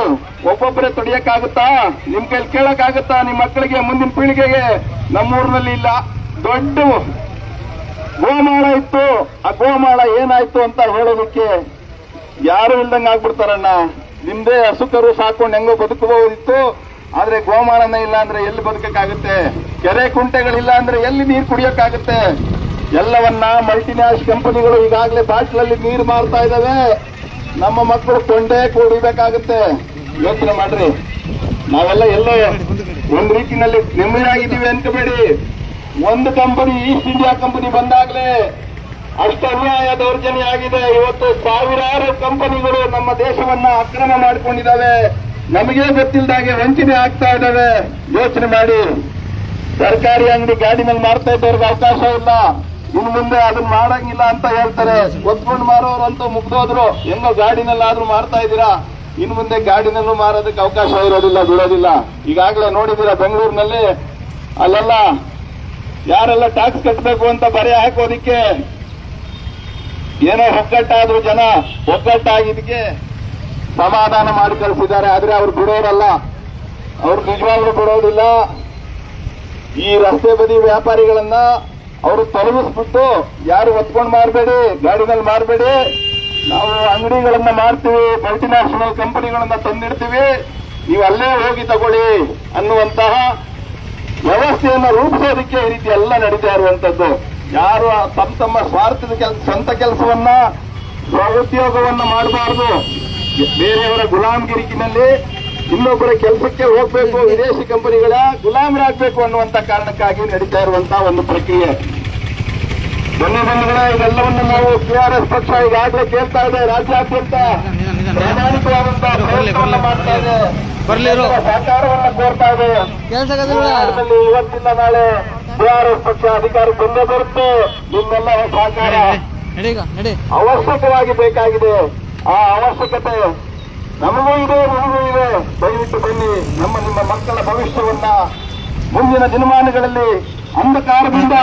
ಒಬ್ಬೊಬ್ಬರೇ ತಡೆಯಕ್ಕಾಗುತ್ತಾ? ನಿಮ್ ಕೈಲಿ ಕೇಳಕ್ಕಾಗುತ್ತಾ? ನಿಮ್ಮ ಮಕ್ಕಳಿಗೆ, ಮುಂದಿನ ಪೀಳಿಗೆಗೆ ನಮ್ಮೂರಿನಲ್ಲಿ ಇಲ್ಲ. ದೊಡ್ಡ ಗೋಮಾಳ ಇತ್ತು. ಆ ಗೋಮಾಳ ಏನಾಯ್ತು ಅಂತ ಹೇಳೋದಕ್ಕೆ ಯಾರು ಇಲ್ದಂಗ ಆಗ್ಬಿಡ್ತಾರಣ್ಣ. ನಿಮ್ದೇ ಹಸುಕರು ಸಾಕೊಂಡು ಹೆಂಗೋ ಬದುಕಬಹುದಿತ್ತು. ಆದ್ರೆ ಗೋಮಾಳನ ಇಲ್ಲ ಅಂದ್ರೆ ಎಲ್ಲಿ ಬದುಕಕ್ಕಾಗುತ್ತೆ? ಕೆರೆ ಕುಂಟೆಗಳಿಲ್ಲ ಅಂದ್ರೆ ಎಲ್ಲಿ ನೀರು ಕುಡಿಯಕ್ಕಾಗುತ್ತೆ? ಎಲ್ಲವನ್ನ ಮಲ್ಟಿನ್ಯಾಷ್ ಕಂಪನಿಗಳು ಈಗಾಗಲೇ ಬಾಟ್ಲಲ್ಲಿ ನೀರು ಮಾರ್ತಾ ಇದಾವೆ ನಮ್ಮ ಮಕ್ಕಳು ಕೊಂಡೇ ಕುಡಿಬೇಕಾಗುತ್ತೆ. ಯೋಚನೆ ಮಾಡ್ರಿ. ನಾವೆಲ್ಲ ಎಲ್ಲೋ ಒಂದ್ ರೀತಿನಲ್ಲಿ ನೆಮ್ಮದಿಯಾಗಿದ್ದೀವಿ ಅನ್ಕೋಬೇಡಿ. ಒಂದು ಕಂಪನಿ ಈಸ್ಟ್ ಇಂಡಿಯಾ ಕಂಪನಿ ಬಂದಾಗಲೇ ಅಷ್ಟು ಅನ್ಯಾಯ ದೌರ್ಜನ್ಯ ಆಗಿದೆ. ಇವತ್ತು ಸಾವಿರಾರು ಕಂಪನಿಗಳು ನಮ್ಮ ದೇಶವನ್ನ ಅಕ್ರಮ ಮಾಡಿಕೊಂಡಿದ್ದಾವೆ. ನಮಗೇ ಗೊತ್ತಿಲ್ಲದಾಗೆ ವಂಚನೆ ಆಗ್ತಾ ಇದ್ದಾವೆ. ಯೋಚನೆ ಮಾಡಿ. ಸರ್ಕಾರಿ ಅಂಗಡಿ ಗಾಡಿ ಮೇಲೆ ಮಾಡ್ತಾ ಇದ್ದವ್ರಿಗೆ ಅವಕಾಶ ಇಲ್ಲ. ಇನ್ನು ಮುಂದೆ ಅದನ್ನ ಮಾಡಂಗಿಲ್ಲ ಅಂತ ಹೇಳ್ತಾರೆ. ಒತ್ಕೊಂಡು ಮಾರೋರಂತೂ ಮುಗ್ದೋದ್ರು. ಹೆಂಗೋ ಗಾಡಿನಲ್ಲಾದ್ರೂ ಮಾರ್ತಾ ಇದ್ದೀರಾ? ಇನ್ನು ಮುಂದೆ ಗಾಡಿನಲ್ಲೂ ಮಾರೋದಕ್ಕೆ ಅವಕಾಶ ಇರೋದಿಲ್ಲ, ಬಿಡೋದಿಲ್ಲ. ಈಗಾಗಲೇ ನೋಡಿದ್ದೀರಾ ಬೆಂಗಳೂರಿನಲ್ಲಿ? ಅಲ್ಲೆಲ್ಲ ಯಾರೆಲ್ಲ ಟ್ಯಾಕ್ಸ್ ಕಟ್ಟಬೇಕು ಅಂತ ಬರೆ ಹಾಕೋದಿಕ್ಕೆ? ಏನೋ ಒಗ್ಗಟ್ಟಾದ್ರು ಜನ ಒಗ್ಗಟ್ಟಾಗಿದ್ದಕ್ಕೆ ಸಮಾಧಾನ ಮಾಡಿ ಕಳಿಸಿದ್ದಾರೆ. ಆದ್ರೆ ಅವ್ರು ಬಿಡೋರಲ್ಲ. ಅವ್ರು ನಿಜವಾಗ್ಲೂ ಬಿಡೋದಿಲ್ಲ. ಈ ರಸ್ತೆ ಬದಿ ವ್ಯಾಪಾರಿಗಳನ್ನ ಅವರು ತೊಲಗಿಸ್ಬಿಟ್ಟು ಯಾರು ಒತ್ಕೊಂಡು ಮಾರಬೇಡಿ, ಗಾಡಿನಲ್ಲಿ ಮಾರಬೇಡಿ. ನಾವು ಅಂಗಡಿಗಳನ್ನ ಮಾಡ್ತೀವಿ ಮಲ್ಟಿನ್ಯಾಷನಲ್ ಕಂಪನಿಗಳನ್ನ ತಂದಿಡ್ತೀವಿ. ನೀವು ಅಲ್ಲೇ ಹೋಗಿ ತಗೊಳ್ಳಿ ಅನ್ನುವಂತಹ ವ್ಯವಸ್ಥೆಯನ್ನು ರೂಪಿಸೋದಕ್ಕೆ ಈ ರೀತಿ ಎಲ್ಲ ನಡೀತಾ ಇರುವಂತದ್ದು. ಯಾರು ತಮ್ಮ ತಮ್ಮ ಸ್ವಾರ್ಥದ ಕೆಲಸ ಸ್ವಂತ ಕೆಲಸವನ್ನ ಸ್ವಉದ್ಯೋಗವನ್ನ ಮಾಡಬಾರದು. ಬೇರೆಯವರ ಗುಲಾಮಗಿರಿಕಿನಲ್ಲಿ ಇನ್ನೊಬ್ಬರ ಕೆಲಸಕ್ಕೆ ಹೋಗ್ಬೇಕು ವಿದೇಶಿ ಕಂಪನಿಗಳ ಗುಲಾಮರಾಗಬೇಕು ಅನ್ನುವಂತ ಕಾರಣಕ್ಕಾಗಿ ನಡೀತಾ ಇರುವಂತಹ ಒಂದು ಪ್ರಕ್ರಿಯೆ. ಮೊನ್ನೆ ಬಂದಿಗಳ ಇದೆಲ್ಲವನ್ನು ನಾವು ಟಿಆರ್ಎಸ್ ಪಕ್ಷ ಈಗಾಗಲೇ ಕೇಳ್ತಾ ಇದೆ ರಾಜ್ಯಾದ್ಯಂತ. ಪ್ರಾಮಾಣಿಕವಾದಂತಹ ಬರ್ಲಿ, ಮಾಡ್ತಾ ಇದೆ. ಬರ್ಲಿ ಸಹಕಾರವನ್ನು ಕೋರ್ತಾ ಇದೆ. ಇವತ್ತಿನ ನಾಳೆ ಬಿಆರ್ಎಸ್ ಪಕ್ಷ ಅಧಿಕಾರ ಬಂದೇ ಬರುತ್ತೆ. ನಿಮ್ಮೆಲ್ಲರ ಸಹಕಾರ. ಅವಶ್ಯಕವಾಗಿ ಬೇಕಾಗಿದೆ. ಆ ಅವಶ್ಯಕತೆ ನಮಗೂ ಇದೆ ನಿಮಗೂ ಇದೆ. ದಯವಿಟ್ಟು ಬನ್ನಿ. ನಮ್ಮ ನಿಮ್ಮ ಮಕ್ಕಳ ಭವಿಷ್ಯವನ್ನ ಮುಂದಿನ ದಿನಮಾನಗಳಲ್ಲಿ ಅಂಧಕಾರದಿಂದ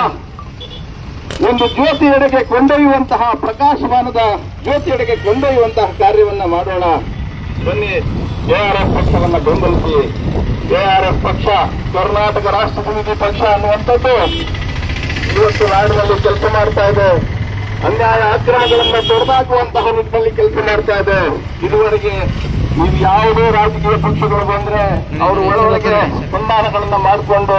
ಒಂದು ಜ್ಯೋತಿಯೆಡೆಗೆ ಕೊಂಡೊಯ್ಯುವಂತಹ ಪ್ರಕಾಶಮಾನದ ಜ್ಯೋತಿಯೆಡೆಗೆ ಕೊಂಡೊಯ್ಯುವಂತಹ ಕಾರ್ಯವನ್ನ ಮಾಡೋಣ. ಬನ್ನಿ. ಎಆರ್ಎಸ್ ಪಕ್ಷವನ್ನು ಬೆಂಬಲಿಸಿ ಎಆರ್ಎಸ್ ಪಕ್ಷ ಕರ್ನಾಟಕ ರಾಷ್ಟ್ರ ಸಮಿತಿ ಪಕ್ಷ ಅನ್ನುವಂಥದ್ದು ಇವತ್ತು ನಾಡಿನಲ್ಲಿ ಕೆಲಸ ಮಾಡ್ತಾ ಇದೆ. ಅನ್ಯಾಯ ಅಕ್ರಮಗಳನ್ನು ತೊಡೆದಾಕುವಂತಹ ನಿಟ್ಟಿನಲ್ಲಿ ಕೆಲಸ ಮಾಡ್ತಾ ಇದೆ. ಇದುವರೆಗೆ ನೀವು ಯಾವುದೇ ರಾಜಕೀಯ ಪಕ್ಷಗಳು ಬಂದ್ರೆ ಅವರು ಒಳಗೆ ಸನ್ಮಾನಗಳನ್ನ ಮಾಡಿಕೊಂಡು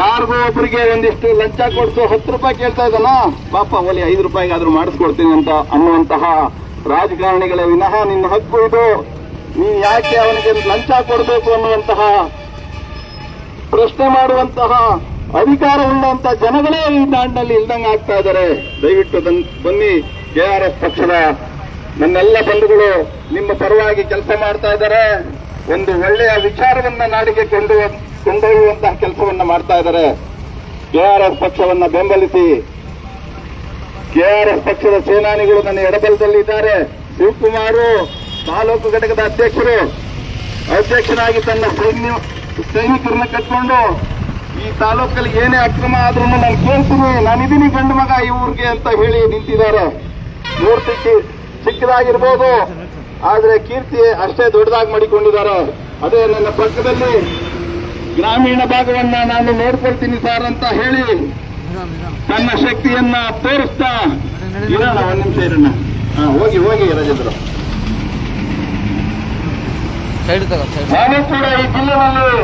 ಯಾರಿಗೂ ಒಬ್ಬರಿಗೆ ಒಂದಿಷ್ಟು ಲಂಚ ಕೊಡ್ಸು ಹತ್ತು ರೂಪಾಯಿ ಕೇಳ್ತಾ ಇದ್ದಾನ? ಪಾಪ ಒಲಿ ಐದು ರೂಪಾಯಿಗಾದ್ರೂ ಮಾಡಿಸ್ಕೊಡ್ತೀನಿ ಅಂತ ಅನ್ನುವಂತಹ ರಾಜಕಾರಣಿಗಳ ವಿನಃ ನಿನ್ನ ಹಕ್ಕು ಇದು. ನೀನ್ ಯಾಕೆ ಅವನಿಗೆ ಲಂಚ ಕೊಡಬೇಕು ಅನ್ನುವಂತಹ ಪ್ರಶ್ನೆ ಮಾಡುವಂತಹ ಅಧಿಕಾರ ಉಳ್ಳಂತ ಜನಗಳೇ ಈ ನಾಡಿನಲ್ಲಿ ಇಲ್ದಂಗೆ ಆಗ್ತಾ ಇದ್ದಾರೆ. ದಯವಿಟ್ಟು ಬನ್- ಬನ್ನಿ ಕೆಆರ್ಎಸ್ ಪಕ್ಷದ ನನ್ನೆಲ್ಲ ಬಂಧುಗಳು ನಿಮ್ಮ ಪರವಾಗಿ ಕೆಲಸ ಮಾಡ್ತಾ ಇದ್ದಾರೆ. ಒಂದು ಒಳ್ಳೆಯ ವಿಚಾರವನ್ನ ನಾಡಿಗೆ ಕೊಂಡು ಕೊಂಡೊಯ್ಯುವಂತಹ ಕೆಲಸವನ್ನ ಮಾಡ್ತಾ ಇದ್ದಾರೆ. ಕೆಆರ್ಎಸ್ ಪಕ್ಷವನ್ನ ಬೆಂಬಲಿಸಿ. ಕೆಆರ್ಎಸ್ ಪಕ್ಷದ ಸೇನಾನಿಗಳು ನನ್ನ ಎಡಬಲದಲ್ಲಿದ್ದಾರೆ. ಶಿವಕುಮಾರು ತಾಲೂಕು ಘಟಕದ ಅಧ್ಯಕ್ಷರು, ಅಧ್ಯಕ್ಷರಾಗಿ ತನ್ನ ಸೈನ್ಯ, ಸೈನಿಕರನ್ನ ಕಟ್ಕೊಂಡು ಈ ತಾಲೂಕಲ್ಲಿ ಏನೇ ಅಕ್ರಮ ಆದ್ರೂ ನಾನು ಕೇಳ್ತೀನಿ. ನಾನಿದ್ದೀನಿ ಗಂಡು ಮಗ ಈ ಊರಿಗೆ ಅಂತ ಹೇಳಿ ನಿಂತಿದ್ದಾರೆ. ಮೂರ್ತಿ ಚಿಕ್ಕದಾಗಿರ್ಬೋದು, ಆದ್ರೆ ಕೀರ್ತಿ ಅಷ್ಟೇ ದೊಡ್ಡದಾಗಿ ಮಾಡಿಕೊಂಡಿದ್ದಾರೆ. ಅದೇ ನನ್ನ ಪಕ್ಕದಲ್ಲಿ ಗ್ರಾಮೀಣ ಭಾಗವನ್ನ ನಾನು ನೋಡ್ಕೊಳ್ತೀನಿ ಸರ್ ಅಂತ ಹೇಳಿ ತನ್ನ ಶಕ್ತಿಯನ್ನ ತೋರಿಸ್ತಾ ಇರೋಣ, ಒಂದ್ ನಿಮಿಷ ಇರೋಣ. ಹೋಗಿ ಹೋಗಿ ರಾಜೇಂದ್ರ. ಸೈಡ್ ತಗೋ ಸೈಡ್ ನಾನು ಕೂಡ ಈ ಜಿಲ್ಲೆನಲ್ಲಿ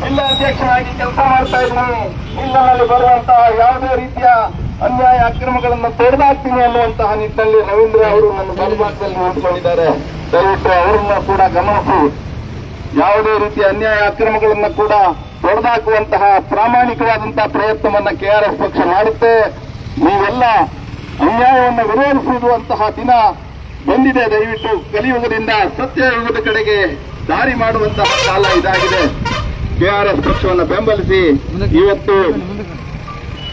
ಜಿಲ್ಲಾ ಅಧ್ಯಕ್ಷನಾಗಿ ಕೆಲಸ ಮಾಡ್ತಾ ಇದ್ದೀನಿ. ಜಿಲ್ಲೆನಲ್ಲಿ ಬರುವಂತಹ ಯಾವುದೇ ರೀತಿಯ ಅನ್ಯಾಯ ಅಕ್ರಮಗಳನ್ನು ತೊಡೆದಾಕ್ತೀನಿ ಅನ್ನುವಂತಹ ನಿಟ್ಟಿನಲ್ಲಿ ರವೀಂದ್ರ ಅವರು ನನ್ನ ಬಲಭಾಗದಲ್ಲಿ ನೋಡಿಕೊಂಡಿದ್ದಾರೆ ದಯವಿಟ್ಟು ಅವರನ್ನ ಕೂಡ ಗಮನಿಸಿ. ಯಾವುದೇ ರೀತಿಯ ಅನ್ಯಾಯ ಅಕ್ರಮಗಳನ್ನ ಕೂಡ ತೊಡೆದಾಕುವಂತಹ ಪ್ರಾಮಾಣಿಕವಾದಂತಹ ಪ್ರಯತ್ನವನ್ನ ಕೆಆರ್ಎಸ್ ಪಕ್ಷ ಮಾಡುತ್ತೆ. ನೀವೆಲ್ಲ ಅನ್ಯಾಯವನ್ನು ವಿರೋಧಿಸಿರುವಂತಹ ದಿನ ಬಂದಿದೆ, ದಯವಿಟ್ಟು ಕಲಿಯುಗದಿಂದ ಸತ್ಯ ಯುಗದ ಕಡೆಗೆ ದಾರಿ ಮಾಡುವಂತಹ ಕಾಲ ಇದಾಗಿದೆ. ಕೆಆರ್ಎಸ್ ಪಕ್ಷವನ್ನು ಬೆಂಬಲಿಸಿ ಇವತ್ತು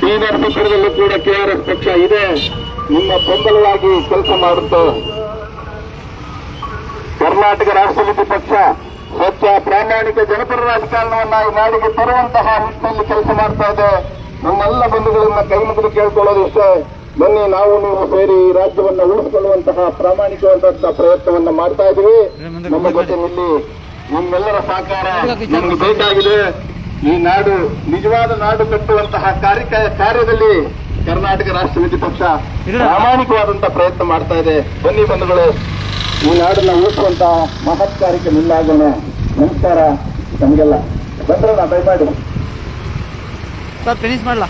ಬೀದರ್ ಪಕ್ಷದಲ್ಲೂ ಕೂಡ ಕೆಆರ್ಎಸ್ ಪಕ್ಷ ಇದೆ. ನಿಮ್ಮ ಬೆಂಬಲವಾಗಿ ಕೆಲಸ ಮಾಡುತ್ತೆ. ಕರ್ನಾಟಕ ರಾಷ್ಟ್ರಪತಿ ಪಕ್ಷ ಸ್ವಚ್ಛ ಪ್ರಾಮಾಣಿಕ ಜನಪರ ರಾಜಕಾರಣವನ್ನ ಈ ನಾಡಿಗೆ ತರುವಂತಹ ನಿಟ್ಟಿನಲ್ಲಿ ಕೆಲಸ ಮಾಡ್ತಾ ಇದೆ. ನಮ್ಮೆಲ್ಲ ಬಂಧುಗಳನ್ನ ಕೈ ಮುಗಿದು ಕೇಳ್ಕೊಳ್ಳೋದು ಬನ್ನಿ ನಾವು ನೀವು ಸೇರಿ ಈ ರಾಜ್ಯವನ್ನ ಉಳಿಸಿಕೊಳ್ಳುವಂತಹ ಪ್ರಾಮಾಣಿಕವಾದಂತಹ ಪ್ರಯತ್ನವನ್ನ ಮಾಡ್ತಾ ಇದೀವಿ ನಮ್ಮ ಜೊತೆ ನಿಲ್ಲಿ. ನಿಮ್ಮೆಲ್ಲರ ಸಹಕಾರ ನಮ್ಗೆ ಬೇಕಾಗಿದೆ. ಈ ನಾಡು ನಿಜವಾದ ನಾಡು ಕಟ್ಟುವಂತಹ ಕಾರ್ಯ ಕಾರ್ಯದಲ್ಲಿ ಕರ್ನಾಟಕ ರಾಷ್ಟ್ರ ಪಕ್ಷ ಪ್ರಾಮಾಣಿಕವಾದಂತಹ ಪ್ರಯತ್ನ ಮಾಡ್ತಾ ಇದೆ. ಬನ್ನಿ ಬಂಧುಗಳು ಈ ನಾಡನ್ನ ಉಳಿಸುವಂತಹ ಮಹತ್ ಕಾರ್ಯಕ್ಕೆ ಮುಂದಾಗೋಣ. ನಮಸ್ಕಾರ. ನಮಗೆಲ್ಲ ಬಂದ್ರಣ್ಣ ದಯಮಾಡಿ. ಸರ್ ಫಿನಿಶ್ ಮಾಡ್ಲಾ?